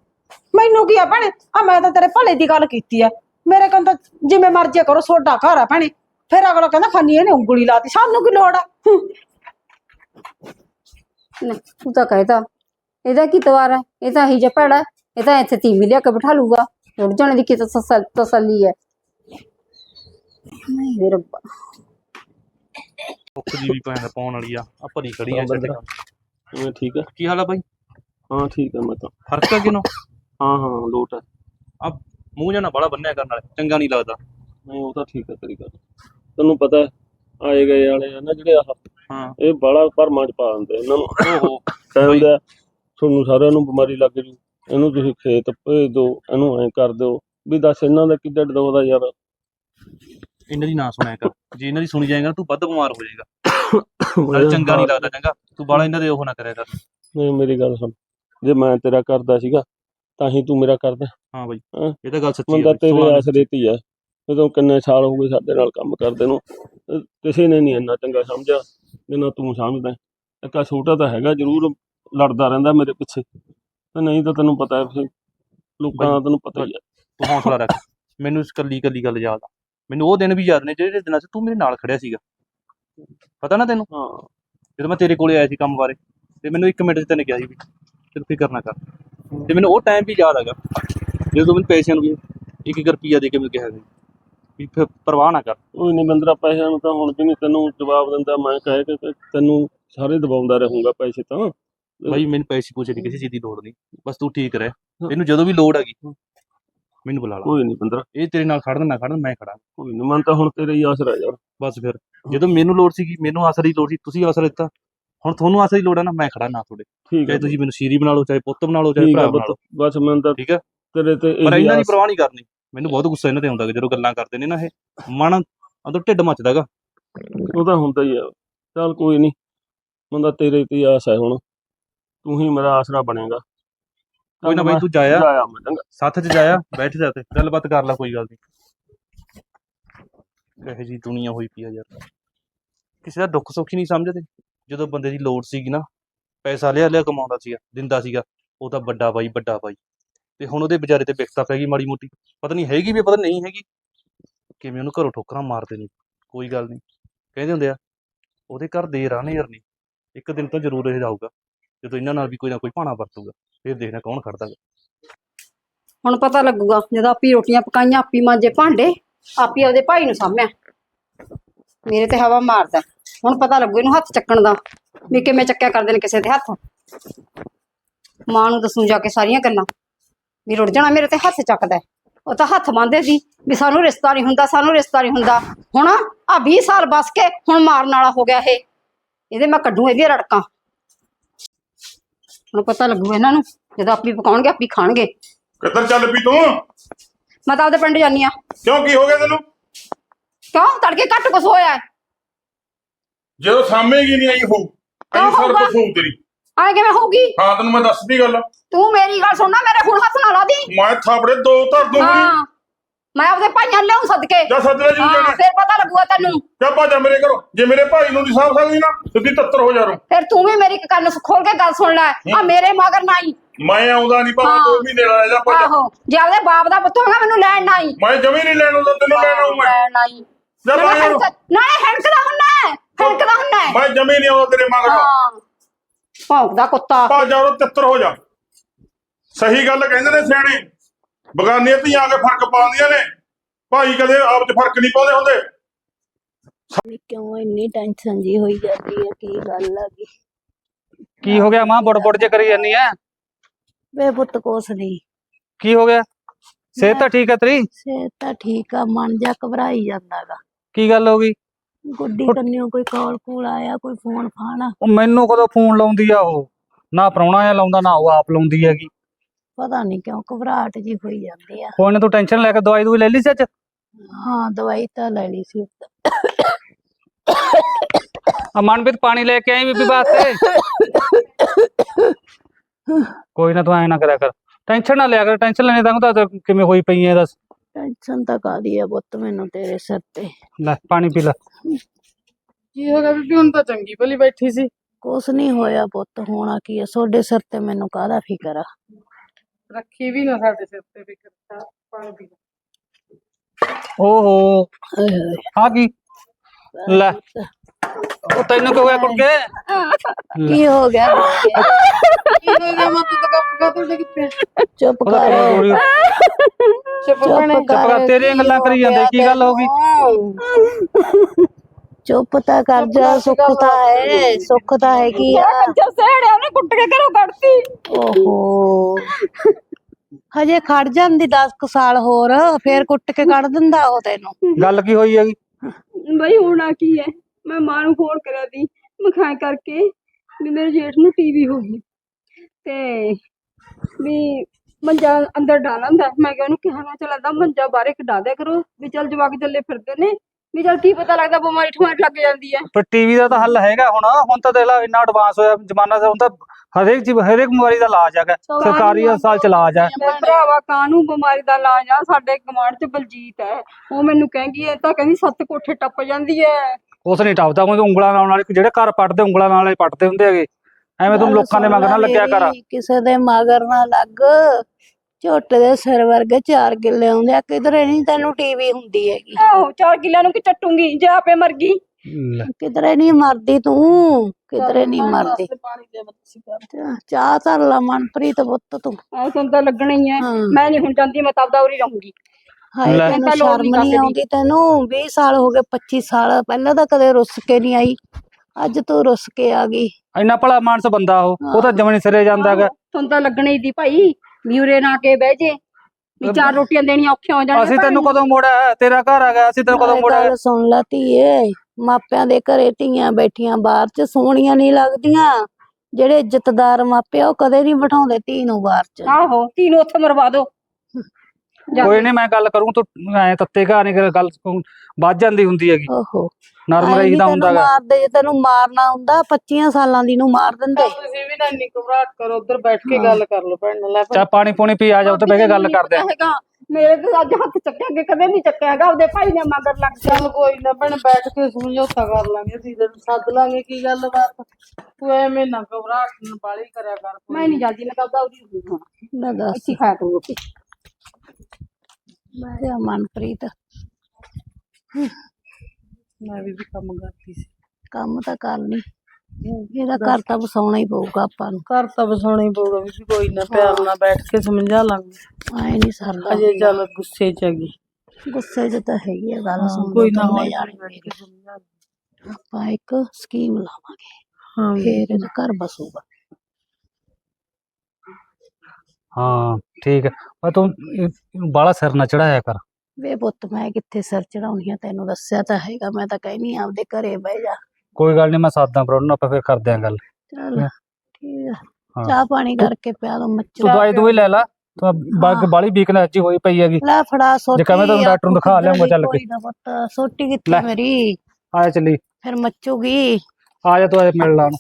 ਮੈਨੂੰ ਕੀ ਆ ਭੈਣੇ? ਆ ਮੈਂ ਤਾਂ ਤੇਰੇ ਭਲੇ ਦੀ ਗੱਲ ਕੀਤੀ ਆ। ਮੇਰੇ ਕੋਲ ਤਾਂ ਜਿਵੇਂ ਮਰਜ਼ੀ ਕਰੋ ਸੋਡਾ ਘਰ ਆ ਭੈਣੇ। ਫਿਰ ਅਗਲਾ ਕਹਿੰਦਾ ਖਾਨੀ ਇਹਨੇ ਉਂਗਲੀ ਲਾਤੀ ਸਾਨੂੰ ਕੀ ਲੋੜ ਆ? ਹੂੰ। ਲੈ, ਤੂੰ ਤਾਂ ਕਹਿਤਾ ਇਹਦਾ ਕੀ ਤਵਾਰ ਹੈ ਇਹ ਤਾਂ ਹੀ ਭੈੜਾ ਹੈ। ਇਹ ਤਾਂ ਇੱਥੇ ਤੀਵੀ ਲਿਆ ਕੇ ਬਿਠਾ ਲੂਗਾ। ਉੱਡ ਜਾਣੇ ਦੀ ਕੀ ਤਸੱਲ- ਤਸੱਲੀ ਹੈ ਨਹੀਂ ਵੇ ਰੱਬਾ। ਮੁੱਕ ਦੀ ਵੀ ਭੈਣ ਦਾ ਪਾਉਣ ਵਾਲੀ ਆ। ਆ ਭਰੀ ਖੜੀ ਆ ਛੱਡ ਮੈਂ ਠੀਕ ਆ? ਕੀ ਹਾਲ ਆ ਬਾਈ? ਹਾਂ ਠੀਕ ਆ ਮੈਂ ਤਾਂ। ਫ਼ਰਕ ਆ ਕਿਨੋਂ ਹਾਂ ਹਾਂ ਲੋਟ ਆ। ਆ ਮੂੰਹ ਜਾਨਾ ਬੜਾ ਬੰਨਿਆ ਕਰਨ ਵਾਲੇ ਚੰਗਾ ਨਹੀਂ ਲੱਗਦਾ। ਨਹੀਂ ਉਹ ਤਾਂ ਠੀਕ ਆ ਤੇਰੀ ਗੱਲ। ਤੈਨੂੰ ਪਤਾ ਹੈ, ਆਏ ਗਏ ਵਾਲੇ ਆ ਨਾ ਜਿਹੜੇ ਆਹ ਹਾਂ। ਇਹ ਬਾਲਾ ਭਰਮਾਂ ਚ ਪਾ ਦਿੰਦੇ ਇਹਨਾਂ ਨੂੰ। ਓਹੋ। ਕਹਿੰਦੇ ਤੁਹਾਨੂੰ ਸਾਰਿਆਂ ਨੂੰ ਬਿਮਾਰੀ ਲੱਗ ਜੂ ਇਹਨੂੰ ਤੁਸੀਂ ਖੇਤ ਭੇਜ ਦਿਓ ਇਹਨੂੰ ਐਂ ਕਰ ਦਿਓ। ਵੀ ਦੱਸ ਇਹਨਾਂ ਦਾ ਕੀ ਢਿੱਡ ਯਾਰ। ਇਹਨਾਂ ਦੀ ਨਾ ਸੁਣਿਆ ਕਰ ਜੇ ਇਹਨਾਂ ਦੀ ਸੁਣੀ ਜਾਏਗਾ ਤੂੰ ਵੱਧ ਬਿਮਾਰ ਹੋ ਜਾਏਗਾ। ਨਾਲੇ ਚੰਗਾ ਨਹੀਂ ਲੱਗਦਾ ਚੰਗਾ ਤੂੰ ਬਾਲਾ ਇਹਨਾਂ ਦੇ ਉਹ ਨਾ ਕਰਿਆ ਕਰ। ਨਹੀਂ ਮੇਰੀ ਗੱਲ ਸੁਣ। ਜੇ ਮੈਂ ਤੇਰਾ ਕਰਦਾ ਸੀਗਾ ਤਾਂ ਹੀ ਤੂੰ ਮੇਰਾ ਕਰਦਾ। ਹਾਂ ਬਾਈ ਹਾਂ। ਇਹ ਤਾਂ ਗੱਲ ਸੱਚੀ ਬੰਦਾ ਹੈ ਤੇਰੇ ਸਵਾਲ- ਆਸ ਰੇਤੀ ਆ ਜਦੋਂ ਕਿੰਨੇ ਸਾਲ ਹੋ ਗਏ ਸਾਡੇ ਨਾਲ ਕੰਮ ਕਰਦੇ ਨੂੰ ਅਹ ਕਿਸੇ ਨੇ ਨਹੀਂ ਇੰਨਾ ਚੰਗਾ ਸਮਝਿਆ ਜਿੰਨਾ ਤੂੰ ਸਮਝਦਾ। ਹੈ। ਇੱਕ ਆਹ ਛੋਟਾ ਤਾਂ ਹੈਗਾ ਜ਼ਰੂਰ ਲੜਦਾ ਰਹਿੰਦਾ ਮੇਰੇ ਪਿੱਛੇ। ਤੇ ਨਹੀਂ ਤਾਂ ਤੈਨੂੰ ਪਤਾ ਹੈ ਫਿਰ ਲੋਕਾਂ ਦਾ ਤੈਨੂੰ ਪਤਾ ਹੀ ਹੈ ਤੂੰ ਹੌਸਲਾ ਰੱਖ। ਮੈਨੂੰ ਇਸ ਕੱਲੀ ਕੱਲੀ ਗੱਲ ਯਾਦ ਆ। ਮੈਨੂੰ ਉਹ ਦਿਨ ਵੀ ਯਾਦ ਨੇ ਜਿਹੜੇ ਦਿਨਾਂ 'ਚ ਤੂੰ ਮੇਰੇ ਨਾਲ ਖੜਿਆ ਸੀਗਾ। ਪਤਾ ਨਾ ਤੈਨੂੰ? ਹਾਂ। ਜਦੋਂ ਮੈਂ ਤੇਰੇ ਕੋਲੇ ਆਇਆ ਸੀ ਕੰਮ ਬਾਰੇ ਤੇ ਮੈਨੂੰ ਇੱਕ ਮਿੰਟ 'ਚ ਤੈਨੂੰ ਕਿਹਾ ਸੀ ਵੀ ਤੈਨੂੰ ਫਿਕਰ ਨਾ ਕਰ। ਤੇ ਮੈਨੂੰ ਉਹ ਟਾਈਮ ਵੀ ਯਾਦ ਹੈਗਾ ਜਦੋਂ ਮੈਨੂੰ ਪੈਸਿਆਂ ਨੂੰ ਵੀ ਇੱਕ ਇੱਕ ਰੁਪਈਆ ਦੇ ਕੇ ਮੈਨੂੰ ਕਿਹਾ ਸੀ ਵੀ ਫਿਰ ਪਰਵਾਹ ਨਾ ਕਰ। ਉਹ ਨਹੀਂ ਬੰਦਰਾ ਪੈਸਿਆਂ ਨੂੰ ਤਾਂ ਹੁਣ ਵੀ ਨਹੀਂ ਤੈਨੂੰ ਜਵਾਬ ਦਿੰਦਾ ਮੈਂ ਕਹੇ ਕਿ ਤੈਨੂੰ ਸਾਰੇ ਦਬਾਉਂਦਾ ਰਹੂੰਗਾ ਪੈਸੇ ਤਾਂ। ਬਾਈ ਮੈਨੂੰ ਪੈਸੇ ਪੂਸੇ ਦੀ ਕਿਸੇ ਚੀਜ਼ ਦੀ ਲੋੜ ਨਹੀਂ। ਬਸ ਤੂੰ ਠੀਕ ਰਹਿ। ਤੈਨੂੰ ਜਦੋਂ ਵੀ ਲੋੜ ਹੈਗੀ ਮੈਨੂੰ ਬੁਲਾ ਲਾ। ਕੋਈ ਨਹੀਂ ਬੰਦਰਾ ਇਹ ਤੇਰੇ ਨਾਲ ਖੜਨ ਨਾ ਖੜਨ ਮੈਂ ਖੜਾ। ਕੋਈ ਨਹੀਂ ਮਨ ਤਾਂ ਹੁਣ ਤੇਰੇ ਹੀ ਆਸਰਾ ਯਾਰ। ਬਸ ਫਿਰ। ਜਦੋਂ ਮੈਨੂੰ ਲੋੜ ਸੀਗੀ ਮੈਨੂੰ ਆਸਰੇ ਦੀ ਲੋੜ ਸੀ ਤੁਸੀਂ ਆਸਰਾ ਦਿੱਤਾ। ਹੁਣ ਤੁਹਾਨੂੰ ਆਸਰੇ ਦੀ ਲੋੜ ਹੈ ਨਾ ਮੈਂ ਖੜਾ ਨਾ ਤੁਹਾਡੇ। ਠੀਕ ਚਾਹੇ ਹੈ ਤੁਸੀਂ ਮੈਨੂੰ ਸ਼ੀਰੀ ਬਣਾ ਲਓ ਚਾਹੇ ਪੁੱਤ ਬਣਾ ਲਓ ਚਾਹੇ ਭਰਾ ਬਣਾ ਲਓ। ਬਸ ਮੈਂ ਤਾਂ ਠੀਕ ਹੈ ਤੇਰੇ ਤੇ ਪਰ ਇਹੀ ਇਹਨਾਂ ਦੀ ਪਰਵਾਹ ਨਹੀਂ ਕਰਨੀ। ਮੈਨੂੰ ਬਹੁਤ ਗੁੱਸਾ ਇਹਨਾਂ ਤੇ ਆਉਂਦਾ ਜਦੋਂ ਗੱਲਾਂ ਕਰਦੇ ਨੇ ਨਾ ਇਹ ਮਨ ਅੰਦਰ ਢਿੱਡ ਮੱਚਦਾਗਾ ਉਹ ਤਾਂ ਹੁੰਦਾ ਹੀ ਆ। ਚੱਲ ਕੋਈ ਨਹੀਂ ਬੰਦਾ ਤੇਰੇ ਤੇ ਆਸ ਹੈ ਹੁਣ। ਤੂੰ ਹੀ ਮੇਰਾ ਆਸਰਾ ਬਣੇਗਾ। ਕੋਈ ਨਾ ਬਾਈ ਤੂੰ ਜਾਇਆ। ਸੱਥ 'ਚ ਜਾਇਆ ਬੈਠ ਜਾ ਤੇ ਗੱਲਬਾਤ ਕਰ ਲੈ ਕੋਈ ਗੱਲ ਨਹੀਂ। ਇਹੋ ਜੀ ਦੁਨੀਆ ਹੋਈ ਪਈ ਆ ਯਾਰ। ਕਿਸੇ ਦਾ ਦੁੱਖ ਸੁੱਖ ਹੀ ਨਹੀਂ ਸਮਝਦੇ। ਜਦੋਂ ਬੰਦੇ ਦੀ ਲੋੜ ਸੀਗੀ ਨਾ, ਪੈਸਾ ਲਿਆ ਲਿਆ ਕਮਾਉਂਦਾ ਸੀਗਾ, ਦਿੰਦਾ ਸੀਗਾ, ਉਹ ਤਾਂ ਵੱਡਾ ਬਾਈ ਵੱਡਾ ਬਾਈ। ਤੇ ਹੁਣ ਉਹਦੇ ਵਿਚਾਰੇ ਤੇ ਵਿਕਤਾ ਪੈ ਗਈ ਮਾੜੀ ਮੋਟੀ। ਪਤਾ ਨਹੀਂ ਹੈਗੀ ਵੀ ਪਤਾ ਨਹੀਂ ਹੈਗੀ। ਕਿਵੇਂ ਉਹਨੂੰ ਘਰੋਂ ਠੋਕਰਾਂ ਮਾਰਦੇ ਨੇ ਕੋਈ ਗੱਲ ਨਹੀਂ। ਕਹਿੰਦੇ ਹੁੰਦੇ ਆ, ਉਹਦੇ ਘਰ ਦੇਰ ਆ ਨੇਰ ਨਹੀਂ। ਇੱਕ ਦਿਨ ਤਾਂ ਜ਼ਰੂਰ ਇਹ ਜਾਊਗਾ, ਜਦੋਂ ਇਹਨਾਂ ਨਾਲ ਵੀ ਕੋਈ ਨਾ ਕੋਈ ਭਾਣਾ ਵਰਤੂਗਾ, ਫਿਰ ਦੇਖਣਾ ਕੌਣ ਖੜਦਾ ਗਾ। ਹੁਣ ਪਤਾ ਲੱਗੂਗਾ, ਜਦੋਂ ਆਪੀ ਰੋਟੀਆਂ ਪਕਾਈਆਂ, ਆਪੀ ਮਾਂਜੇ ਭਾਂਡੇ, ਆਪੀ ਆਪਦੇ ਭਾਈ ਨੂੰ ਸਾਂਭਿਆ। ਮੇਰੇ ਤੇ ਹਵਾ ਮਾਰਦਾ। ਹੁਣ ਪਤਾ ਲੱਗੂ ਇਹਨੂੰ ਹੱਥ ਚੱਕਣ ਦਾ ਵੀ ਕਿਵੇਂ ਚੱਕਿਆ ਕਰਦੇ ਨੇ ਕਿਸੇ ਦੇ ਹੱਥ। ਮਾਂ ਨੂੰ ਦੱਸੂ ਜਾ ਕੇ ਸਾਰੀਆਂ ਗੱਲਾਂ ਵੀ ਰੁੜ ਜਾਣਾ ਮੇਰੇ ਤੇ ਹੱਥ ਚੱਕਦਾ। ਉਹ ਤਾਂ ਹੱਥ ਬੰਨ੍ਹਦੇ ਸੀ ਵੀ ਸਾਨੂੰ ਰਿਸ਼ਤਾ ਨਹੀਂ ਹੁੰਦਾ ਸਾਨੂੰ ਰਿਸ਼ਤਾ ਨਹੀਂ ਹੁੰਦਾ। ਹੁਣ ਆ 20 ਸਾਲ ਬਸ ਕੇ ਹੁਣ ਮਾਰਨ ਵਾਲਾ ਹੋ ਗਿਆ ਇਹ। ਇਹਦੇ ਮੈਂ ਕੱਢੂ ਇਹਦੀਆਂ ਰੜਕਾਂ। ਹੁਣ ਪਤਾ ਲੱਗੂ ਇਹਨਾਂ ਨੂੰ ਜਦੋਂ ਆਪੀ ਪਕਾਉਣਗੇ ਆਪੀ ਖਾਣਗੇ। ਕਿੱਧਰ ਚੱਲ ਪਈ ਤੂੰ? ਮੈਂ ਤਾਂ ਆਪਦੇ ਪਿੰਡ ਜਾਨੀ ਆ ਕਿਉਂ ਕੀ ਹੋ ਗਿਆ ਤੈਨੂੰ? ਕਿਉਂ? ਤੜਕੇ ਘੱਟ ਕੁਛ ਹੋਇਆ ਹੈ? ਜਦੋਂ ਸਾਹਮਣੇਗੀ ਨਹੀਂ ਆਈ ਹੋ ਕਿਉਂ ਐਂ ਸਰ ਹੋਊਗਾ? ਕੁਛ ਹੋਊ ਤੇਰੀ। ਆਏ ਕਿਵੇਂ ਹੋਊਗੀ? ਹਾਂ ਤੈਨੂੰ ਮੈਂ ਦੱਸਦੀ ਗੱਲ। ਤੂੰ ਮੇਰੀ ਗੱਲ ਸੁਣਨਾ ਮੇਰੇ ਹੁਣ ਹੱਥ ਨਾ ਲਾ ਦੀ ਮੈਂ ਥਾਪੜੇ ਦੋ ਧਰ ਦੂੰਗੀ। ਹਾਂ ਮੈਂ ਆਪਦੇ ਭਾਈਆਂ ਨੂੰ ਲਿਆਉਂ ਸਦਕੇ। ਜਾਂ ਸੱਜਣਾ ਜੀ ਹਾਂ ਜਾਣਾ। ਫਿਰ ਪਤਾ ਲੱਗੂਗਾ ਤੈਨੂੰ। ਕਿਆ ਭਾਜਾ ਮੇਰੇ ਘਰੋਂ। ਜੇ ਮੇਰੇ ਭਾਈ ਨੂੰ ਨਹੀਂ ਸਾਂਭ ਸਕਦੀ ਨਾ ਸਿੱਧੀ ਤੱਤਰ ਹੋ ਜਾ ਰੋ। ਫਿਰ ਤੂੰ ਵੀ ਮੇਰੀ ਇੱਕ ਕੰਨ ਖੋਲ ਕੇ ਗੱਲ ਸੁਣ ਲੈ। ਆ ਮੇਰੇ ਮਗਰ ਨਹੀਂ ਮੈਂ ਆਉਂਦਾ ਨਹੀਂ ਭਾਵੇਂ ਹਾਂ। ਦੋ ਮਹੀਨੇ ਰਹਿ ਜਾ ਭੱਜ। ਆਹੋ ਜੇ ਆਪਦੇ ਬਾਪ ਦਾ ਪੁੱਤ ਹੋਗਾ ਮੈਨੂੰ ਲੈਣ ਨਾ ਆਈ। ਮੈਂ ਜਮੀ ਨਹੀਂ ਲੈਣ ਆਉਂਦਾ ਤੈਨੂੰ ਲੈਣ ਆਉਂ ਮੈਂ। ਲੈਣ ਆਈ। ਜਾ ਨਾਲੇ ਬਾਹਰ ਨਾਲੇ ਹਣਕਦਾ ਹੁੰਨਾ ਹੈ ਹਣਕਦਾ ਹੁੰਨਾ ਹੈ। ਮੈਂ ਜਮੀ ਨਹੀਂ ਆਉਂਦਾ ਤੇਰੇ ਮਗਰ ਹਾਂ। ਭੌਂਕਦਾ ਕੁੱਤਾ। ਭੱਜ ਜਾ ਉਹ ਤਿੱਤਰ ਹੋ ਜਾ। ਸਹੀ ਗੱਲ ਕਹਿੰਦੇ ਨੇ ਸਿਆਣੇ। ਬਗਾਨੀਆਂ ਧੀਆਂ ਆ ਕੇ ਫ਼ਰਕ ਪਾਉਂਦੀਆਂ ਨੇ। ਭਾਈ ਕਦੇ ਆਪ 'ਚ ਫ਼ਰਕ ਨਹੀਂ ਪਾਉਂਦੇ ਹੁੰਦੇ। ਕਿਉਂ ਇੰਨੀ ਟੈਨਸ਼ਨ ਜੀ ਹੋਈ ਜਾਂਦੀ ਹੈ ਕੀ ਗੱਲ ਆ ਗਈ। ਕੀ ਹੋ ਗਿਆ ਮਾਂ? ਬੁੜ ਬੁੜ ਜੇ ਕਰੀ ਜਾਨੀ ਐ ਵੇ ਪੁੱਤ ਕੋਸ ਨਹੀਂ। ਕੀ ਹੋ ਗਿਆ? ਸਿਹਤ ਤਾਂ ਠੀਕ ਹੈ ਤੇਰੀ? ਸੇ ਤਾਂ ਠੀਕ ਆ ਮਨ ਜਾ ਘਬਰਾਈ ਜਾਂਦਾਗਾ ਕੀ ਗੱਲ ਹੋ ਗਈ? ਗੁੱਡੀ ਕੰਨਿਓ ਕੋਈ ਕਾਲ ਕੂਲ ਆਇਆ ਕੋਈ ਫੋਨ ਫਾਨ ਉਹ ਮੈਨੂੰ ਕਦੋਂ ਫੋਨ ਲਾਉਂਦੀ ਆ ਉਹ? ਨਾ ਪ੍ਰਾਹੁਣਾ ਆ ਲਾਉਂਦਾ ਨਾ ਉਹ ਆਪ ਲਾਉਂਦੀ ਹੈਗੀ। ਪਤਾ ਨਹੀਂ ਕਿਉਂ ਘਬਰਾਹਟ ਜੀ ਹੋਈ ਜਾਂਦੀ ਆ। ਕੋਈ ਨਾ ਤੂੰ ਟੈਨਸ਼ਨ ਲੈ ਕੇ ਦਵਾਈ ਦੂਈ ਲੈ ਲਈ ਸੱਚ ਹਾਂ ਦਵਾਈ ਤਾਂ ਲੈ ਲਈ ਸੀ। ਆ ਮਨਪ੍ਰੀਤ ਪਾਣੀ ਲੈ ਕੇ ਆਈ ਬੀਬੀ ਵਾਸਤੇ। ਕੋਈ ਨਾ ਤੂੰ ਐ ਨਾ ਕਰਿਆ ਕਰ। ਟੈਨਸ਼ਨ ਨਾ ਲਿਆ ਕਰ ਟੈਨਸ਼ਨ ਲੈਣੇ ਤਾਂ ਤਾਂ ਕਿਵੇਂ ਹੋਈ ਪਈ ਐ ਦੱਸ। ਟੈਨਸ਼ਨ ਤਾਂ ਕਾਦੀ ਆ ਪੁੱਤ ਮੈਨੂੰ ਤੇਰੇ ਸਿਰ ਤੇ। ਲੈ ਪਾਣੀ ਪੀ ਲੈ। ਕੀ ਹੋ ਗਿਆ ਬੀਬੀ ਹੁਣ ਤਾਂ ਚੰਗੀ ਭਲੀ ਬੈਠੀ ਸੀ। ਕੁਛ ਨਹੀਂ ਹੋਇਆ ਪੁੱਤ ਹੋਣਾ ਕੀ ਆ ਤੁਹਾਡੇ ਸਿਰ ਤੇ ਮੈਨੂੰ ਕਾਹਦਾ ਫਿਕਰ ਆ? ਰੱਖੀ ਵੀ ਨਾ ਸਾਡੇ ਸਿਰ ਤੇ ਫਿਕਰ ਤਾਂ ਪਾਣੀ ਪੀ ਲੈ। ਓਹੋ ਹਾਏ ਆ ਕੀ? ਲੈ। ਉਹ ਤੈਨੂੰ ਹੋਇਆ ਕੀ ਹੋ ਗਿਆ ਕੀ ਹੋ ਗਿਆ? ਮਤ ਤਾਂ ਕੱਪ ਕਾ ਤੁਹਾਡੇ ਕਿੱਥੇ ਚੁੱਪ ਉਹਦਾ ਕਰ। ਕਿਵੇਂ ਗੋਲੀ ਚੁੱਪ ਚੁੱਪ ਭੈਣੇ ਕਰ। ਕਰ, ਤੇਰੀਆਂ ਗੱਲਾਂ ਕਰੀ ਜਾਂਦੇ, ਕੀ ਗੱਲ ਹੋ ਗਈ? ਚੁੱਪ ਤਾਂ ਕਰ ਜਾ ਸੁੱਖ ਤਾਂ ਹੈ ਸੁੱਖ ਤਾਂ ਹੈਗੀ ਆ। ਕੰਜਰ ਸਹਿੜਿਆ ਉਹਨੇ ਕੁੱਟ ਕੇ ਘਰੋਂ ਕੱਢਤੀ। ਓਹੋ। ਹਜੇ ਖੜ ਜਾਂਦੀ 10 ਕੁ ਸਾਲ ਹੋਰ ਫੇਰ ਕੁੱਟ ਕੇ ਕੱਢ ਦਿੰਦਾ ਉਹ ਤੈਨੂੰ। ਗੱਲ ਕੀ ਹੋਈ ਹੈਗੀ? ਬਈ ਹੋਣਾ ਕੀ ਹੈ? ਮੈਂ ਮਾਂ ਨੂੰ ਫੋਨ ਕਰਿਆ ਦੀ ਮਖਾਂ ਕਰਕੇ ਵੀ ਮੇਰੇ ਜੇਠ ਨੂੰ ਟੀਵੀ ਹੋ ਗਈ। ਤੇ ਵੀ ਮੰਜਾ ਅੰਦਰ ਡਾਲੰਦਾ ਮੈਂ ਕਿਹਾ ਉਹਨੂੰ ਕਿਹਾ ਮੈਂ ਚਲ ਏਦਾਂ ਮੰਜਾ ਬਾਹਰ ਡਾ ਦਿਆ ਕਰੋ ਵੀ ਚਲ ਜਵਾਕ ਚੱਲੇ ਫਿਰਦੇ ਨੇ ਵੀ ਚਲ ਕੀ ਪਤਾ ਲੱਗਦਾ ਬਿਮਾਰੀ ਠਮਾਰੀ ਲੱਗ ਜਾਂਦੀ ਹੈ। ਪਰ ਟੀਵੀ ਦਾ ਤਾਂ ਹੱਲ ਹੈਗਾ ਹੁਣ ਹੁਣ ਤਾਂ ਦੇਖ ਲਾ ਇੰਨਾ ਐਡਵਾਂਸ ਹੋਇਆ ਜ਼ਮਾਨਾ ਹੁਣ ਤਾਂ ਹਰੇਕ ਚੀਜ਼ ਹਰੇਕ ਬਿਮਾਰੀ ਦਾ ਇਲਾਜ ਹੈਗਾ ਸਰਕਾਰੀ ਹਸਪਤਾਲ ਚ ਇਲਾਜ ਹੈ। ਤੇ ਭਰਾਵਾ ਕਾਹਨੂੰ ਬਿਮਾਰੀ ਦਾ ਇਲਾਜ ਆ ਸਾਡੇ ਗਵਾਂਢ ਚ ਬਲਜੀਤ ਹੈ ਉਹ ਮੈਨੂੰ ਕਹਿੰਦੀ ਹੈ ਤਾਂ ਕਹਿੰਦੀ ਸੱਤ ਕੋਠੇ ਟੱਪ ਜਾਂਦੀ ਹੈ। ਉਸ ਨਹੀਂ ਟੱਪਦਾ ਉਹ ਉਂਗਲਾਂ ਨਾਲ ਨਾਲ ਜਿਹੜੇ ਘਰ ਪੱਟਦੇ ਉਂਗਲਾਂ ਨਾਲ ਹੀ ਪੱਟਦੇ ਹੁੰਦੇ ਹੈਗੇ। ਐਵੇਂ ਤੂੰ ਗੱਲ ਲੋਕਾਂ ਦੇ ਮਗਰ ਨਾ ਲੱਗਿਆ ਕਰ। ਕਿਸੇ ਦੇ ਮਗਰ ਨਾ ਲੱਗ। ਝੋਟੇ ਦੇ ਸਿਰ ਵਰਗੇ ਚਾਰ ਕਿੱਲੇ ਹੁੰਦੇ ਆ ਕਿਧਰੇ ਨਹੀਂ ਤੈਨੂੰ ਟੀਵੀ ਹੁੰਦੀ ਹੈਗੀ। ਆਹੋ ਚਾਰ ਕਿੱਲਿਆਂ ਨੂੰ ਕਿ ਚੱਟੂਗੀ ਜੇ ਆਪੇ ਮਰ ਗਈ। ਕਿਧਰੇ ਨਹੀਂ ਮਰਦੀ ਤੂੰ ਕਿਧਰੇ ਨਹੀਂ ਮਰਦੀ। ਚਾਹ- ਧਰ ਲਾ ਮਨਪ੍ਰੀਤ ਪੁੱਤ ਤੂੰ। ਆਹ ਤੁਹਾਨੂੰ ਤਾਂ ਲੱਗਣਾ ਹੀ ਹੈ। ਹਾਂ ਮੈਂ ਨਹੀਂ ਹੁਣ ਜਾਂਦੀ ਮੈਂ ਤਾਂ ਆਪਦਾ ਉਰੀ ਰਹੂੰਗੀ। ਹਾਏ ਲੈ। ਤੈਨੂੰ ਸ਼ਰਮ ਨਹੀਂ। ਆਉਂਦੀ ਤੈਨੂੰ 20 ਸਾਲ ਹੋ ਗਏ 25 ਸਾਲ ਪਹਿਲਾਂ ਤਾਂ ਕਦੇ ਰੁੱਸ ਕੇ ਨਹੀਂ ਆਈ। ਅੱਜ ਤੂੰ ਰੁੱਸ ਕੇ ਆ ਗਈ। ਇੰਨਾ ਭਲਾ ਮਾਨਸ ਬੰਦਾ ਉਹ ਉਹ ਤਾਂ ਜਮਣੀ ਸਿਰੇ ਜਾਂਦਾ ਹੈਗਾ। ਤੁਹਾਨੂੰ ਤਾਂ ਲੱਗਣਾ ਹੀ ਦੀ ਭਾਈ ਵੀ ਉਰੇ ਨਾ ਕੇ ਬਹਿ ਜੇ। ਵੀ ਚਾਰ ਰੋਟੀਆਂ ਦੇਣੀਆਂ ਔਖੀਆਂ ਹੋ ਜਾਣਗੀਆਂ ਅਸੀਂ ਤੈਨੂੰ ਕਦੋਂ ਮੋੜਿਆ? ਤੇਰਾ ਘਰ ਆ ਗਿਆ ਅਸੀਂ ਤੈਨੂੰ ਕਦੋਂ ਨਾਲੇ ਮੋੜਿਆ? ਗੱਲ ਸੁਣ ਲੈ ਧੀਏ ਮਾਪਿਆਂ ਦੇ ਘਰੇ ਧੀਆਂ ਬੈਠੀਆਂ ਬਾਹਰ ਚ ਸੋਹਣੀਆਂ ਨਹੀਂ ਲੱਗਦੀਆਂ। ਜਿਹੜੇ ਇੱਜ਼ਤਦਾਰ ਮਾਪੇ ਆ, ਉਹ ਕਦੇ ਨਹੀਂ ਬਿਠਾਉਂਦੇ ਧੀ ਨੂੰ ਬਾਹਰ ਚ। ਆਹੋ ਧੀ ਨੂੰ ਉੱਥੇ ਮਰਵਾ ਦਿਓ। ਕੋਈ ਨਹੀਂ ਮੈਂ ਗੱਲ ਕਰੂੰ ਤੂੰ ਐ ਤੱਤੇ ਘਰ ਨਹੀਂ ਗੱਲ ਵੱਜ ਜਾਂਦੀ ਹੁੰਦੀ ਹੈਗੀ। ਓਹੋ। ਨਰਮ ਰਹੀ ਦਾ ਤੈਨੂੰ ਹੁੰਦਾ ਹੈਗਾ ਮਾਰਦੇ ਜੇ ਤੈਨੂੰ ਮਾਰਨਾ ਹੁੰਦਾ 25 ਸਾਲਾਂ ਦੀ ਨੂੰ ਮਾਰ ਦਿੰਦੇ। ਤੁਸੀਂ ਵੀ ਨਾ ਇੰਨੀ ਘਬਰਾਹਟ ਕਰੋ ਉਧਰ ਬੈਠ ਕੇ ਗੱਲ ਕਰ ਲਓ ਭੈਣ ਨਾਲ ਲੈ ਚਾਹ ਪਾਣੀ ਪੂਣੀ ਪੀ ਆ ਜਾ ਉੱਥੇ ਬਹਿ ਕੇ ਗੱਲ ਕਰਦੇ ਆ। ਹੈਗਾ ਮੇਰੇ ਤੇ ਅੱਜ ਹੱਥ ਚੱਕਿਆ ਅੱਗੇ ਕਦੇ ਨਹੀਂ ਚੱਕਿਆ ਹੈਗਾ ਉਹਦੇ ਭਾਈ ਨੇ ਮਗਰ ਲੱਗ ਚੱਲ ਕੋਈ ਨਾ ਭੈਣ ਬੈਠ ਕੇ ਸਮਝੌਤਾ ਕਰ ਲਾਂਗੇ ਅਸੀਂ ਤੈਨੂੰ ਸੱਦ ਲਾਂਗੇ ਕੀ ਗੱਲ ਬਾਤ ਤੂੰ ਐਵੇਂ ਨਾ ਘਬਰਾਹਟ ਨਾਲ ਬਾਲੀ ਕਰਿਆ ਕਰ। ਮੈਂ ਨਹੀਂ ਜਾਂਦੀ ਮੈਂ ਹੁਣ ਨਾ ਦੱਸ ਇੱਥੇ ਖਾਇਆ ਕਰੂੰ ਤੇ ਮਨਪ੍ਰੀਤ। ਮੈਂ ਵੀ ਵੀ ਕੰਮ ਕਰਦੀ ਸੀ। ਕੰਮ ਤਾਂ ਕਰਨੀ ਇਹਦਾ ਘਰ ਤਾਂ ਵਸਾਉਣਾ ਹੀ ਪਊਗਾ ਆਪਾਂ ਨੂੰ। ਘਰ ਤਾਂ ਵਸਾਉਣਾ ਹੀ ਪਊਗਾ ਵੀ ਕੋਈ ਨਾ ਪਿਆਰ ਨਾਲ ਬੈਠ ਕੇ ਸਮਝਾ ਲਾਂਗੇ। ਐ ਨਹੀਂ ਸਰਦਾ ਅਜੇ ਚੱਲ ਗੁੱਸੇ ਚ ਹੈਗੀ। ਗੁੱਸੇ 'ਚ ਤਾਂ ਹੈਗੀ ਆ ਗੱਲ ਸੁਣ ਕੋਈ ਨਾ ਸਮਝਾ ਲਾਂਗੇ। ਆਪਾਂ ਇੱਕ ਸਕੀਮ ਲਾਵਾਂਗੇ। ਹਾਂ ਫੇਰ ਇਹਦਾ ਘਰ ਬਸੂਗਾ ਹਾਂ। ਠੀਕ ਹੈ। ਪਰ ਤੂੰ ਬਾਲਾ ਸਿਰ ਨਾ ਚੜਾਇਆ ਕਰ। ਵੇ ਪੁੱਤ ਮੈਂ ਕਿੱਥੇ ਸਿਰ ਚੜਾਉਣੀ ਆ? ਤੈਨੂੰ ਦੱਸਿਆ ਤਾਂ ਹੈਗਾ ਮੈਂ ਤਾਂ ਕਹਿਨੀ ਆਪਦੇ ਘਰੇ ਬਹਿ ਜਾ। ਕੋਈ ਗੱਲ ਨਹੀਂ ਮੈਂ ਸਾਦਾ ਪਰ ਉਹਨੂੰ ਆਪਾਂ ਫਿਰ ਕਰਦੇ ਆਂ ਗੱਲ। ਚੱਲ ਹਾਂ। ਠੀਕ ਆ। ਹਾਂ। ਚਾਹ ਪਾਣੀ ਕਰਕੇ ਪਿਆ ਲਓ ਤੂੰ ਦਵਾਈ ਦੂਈ ਲੈ ਲਾ। ਤੂੰ ਬਾਗ ਹਾਂ। ਬਾਲੀ ਵੀਕਨੈਸ ਜੀ ਹੋਈ ਪਈ ਹੈਗੀ। ਲੈ ਫੜਾ ਸੋਟੀ ਕਵੇਂ ਤਾਂ ਡਾਕਟਰ ਨੂੰ ਦਿਖਾ ਲਿਆਊਂਗਾ ਚੱਲ ਕੇ। ਕੋਈ ਨਾ ਪੁੱਤ ਸੋਟੀ ਕਿੱਥੇ। ਮੇਰੀ? ਆ ਚੱਲੀ। ਫਿਰ ਮੱਚੂਗੀ। ਆ ਜਾ ਤੂੰ ਆ ਮਿਲ ਲਾ ਉਹਨੂੰ।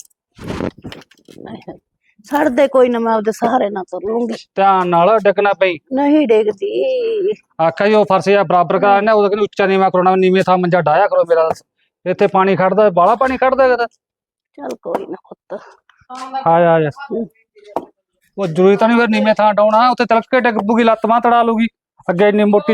ਛੱਡ ਦੇ ਕੋਈ ਨਾ ਮੈਂ ਆਪਦੇ ਸਹਾਰੇ ਨਾਲ ਤੁਰ ਲੂੰਗੀ ਧਿਆਨ ਨਾਲ ਡਿੱਗਣਾ ਪਈ। ਨਹੀਂ ਡੇਗਦੀ। ਆਖਿਆ ਜੀ ਉਹ ਫਰਸ਼ ਜਾਂ ਬਰਾਬਰ ਕਰਾਣਾ ਉਹਦਾ ਕਹਿੰਦੇ ਉੱਚਾ ਨੀਵਾਂ ਕਰਾਉਣਾ ਨੀਵੇਂ ਥਾਂ ਮੰਜਾ ਡਾਇਆ ਕਰੋ ਮੇਰਾ। ਇੱਥੇ ਪਾਣੀ ਖੜਦਾ ਬਾਲਾ ਪਾਣੀ ਖੜਦਾ ਹੈਗਾ ਤਾਂ। ਚੱਲ ਕੋਈ ਨਾ ਪੁੱਤ। ਆ ਜਾ ਆ ਜਾ ਉਹ ਜ਼ਰੂਰੀ ਤਾਂ ਨਹੀਂ ਫਿਰ ਨੀਵੇਂ ਥਾਂ ਡਾਉਣਾ ਉੱਥੇ ਤਿਲਕ ਕੇ ਡਿੱਗ ਪੂਗੀ ਲੱਤ ਬਾਂਹ ਤੜਾ ਲੂਗੀ ਅੱਗੇ ਇੰਨੀ ਮੋਟੀ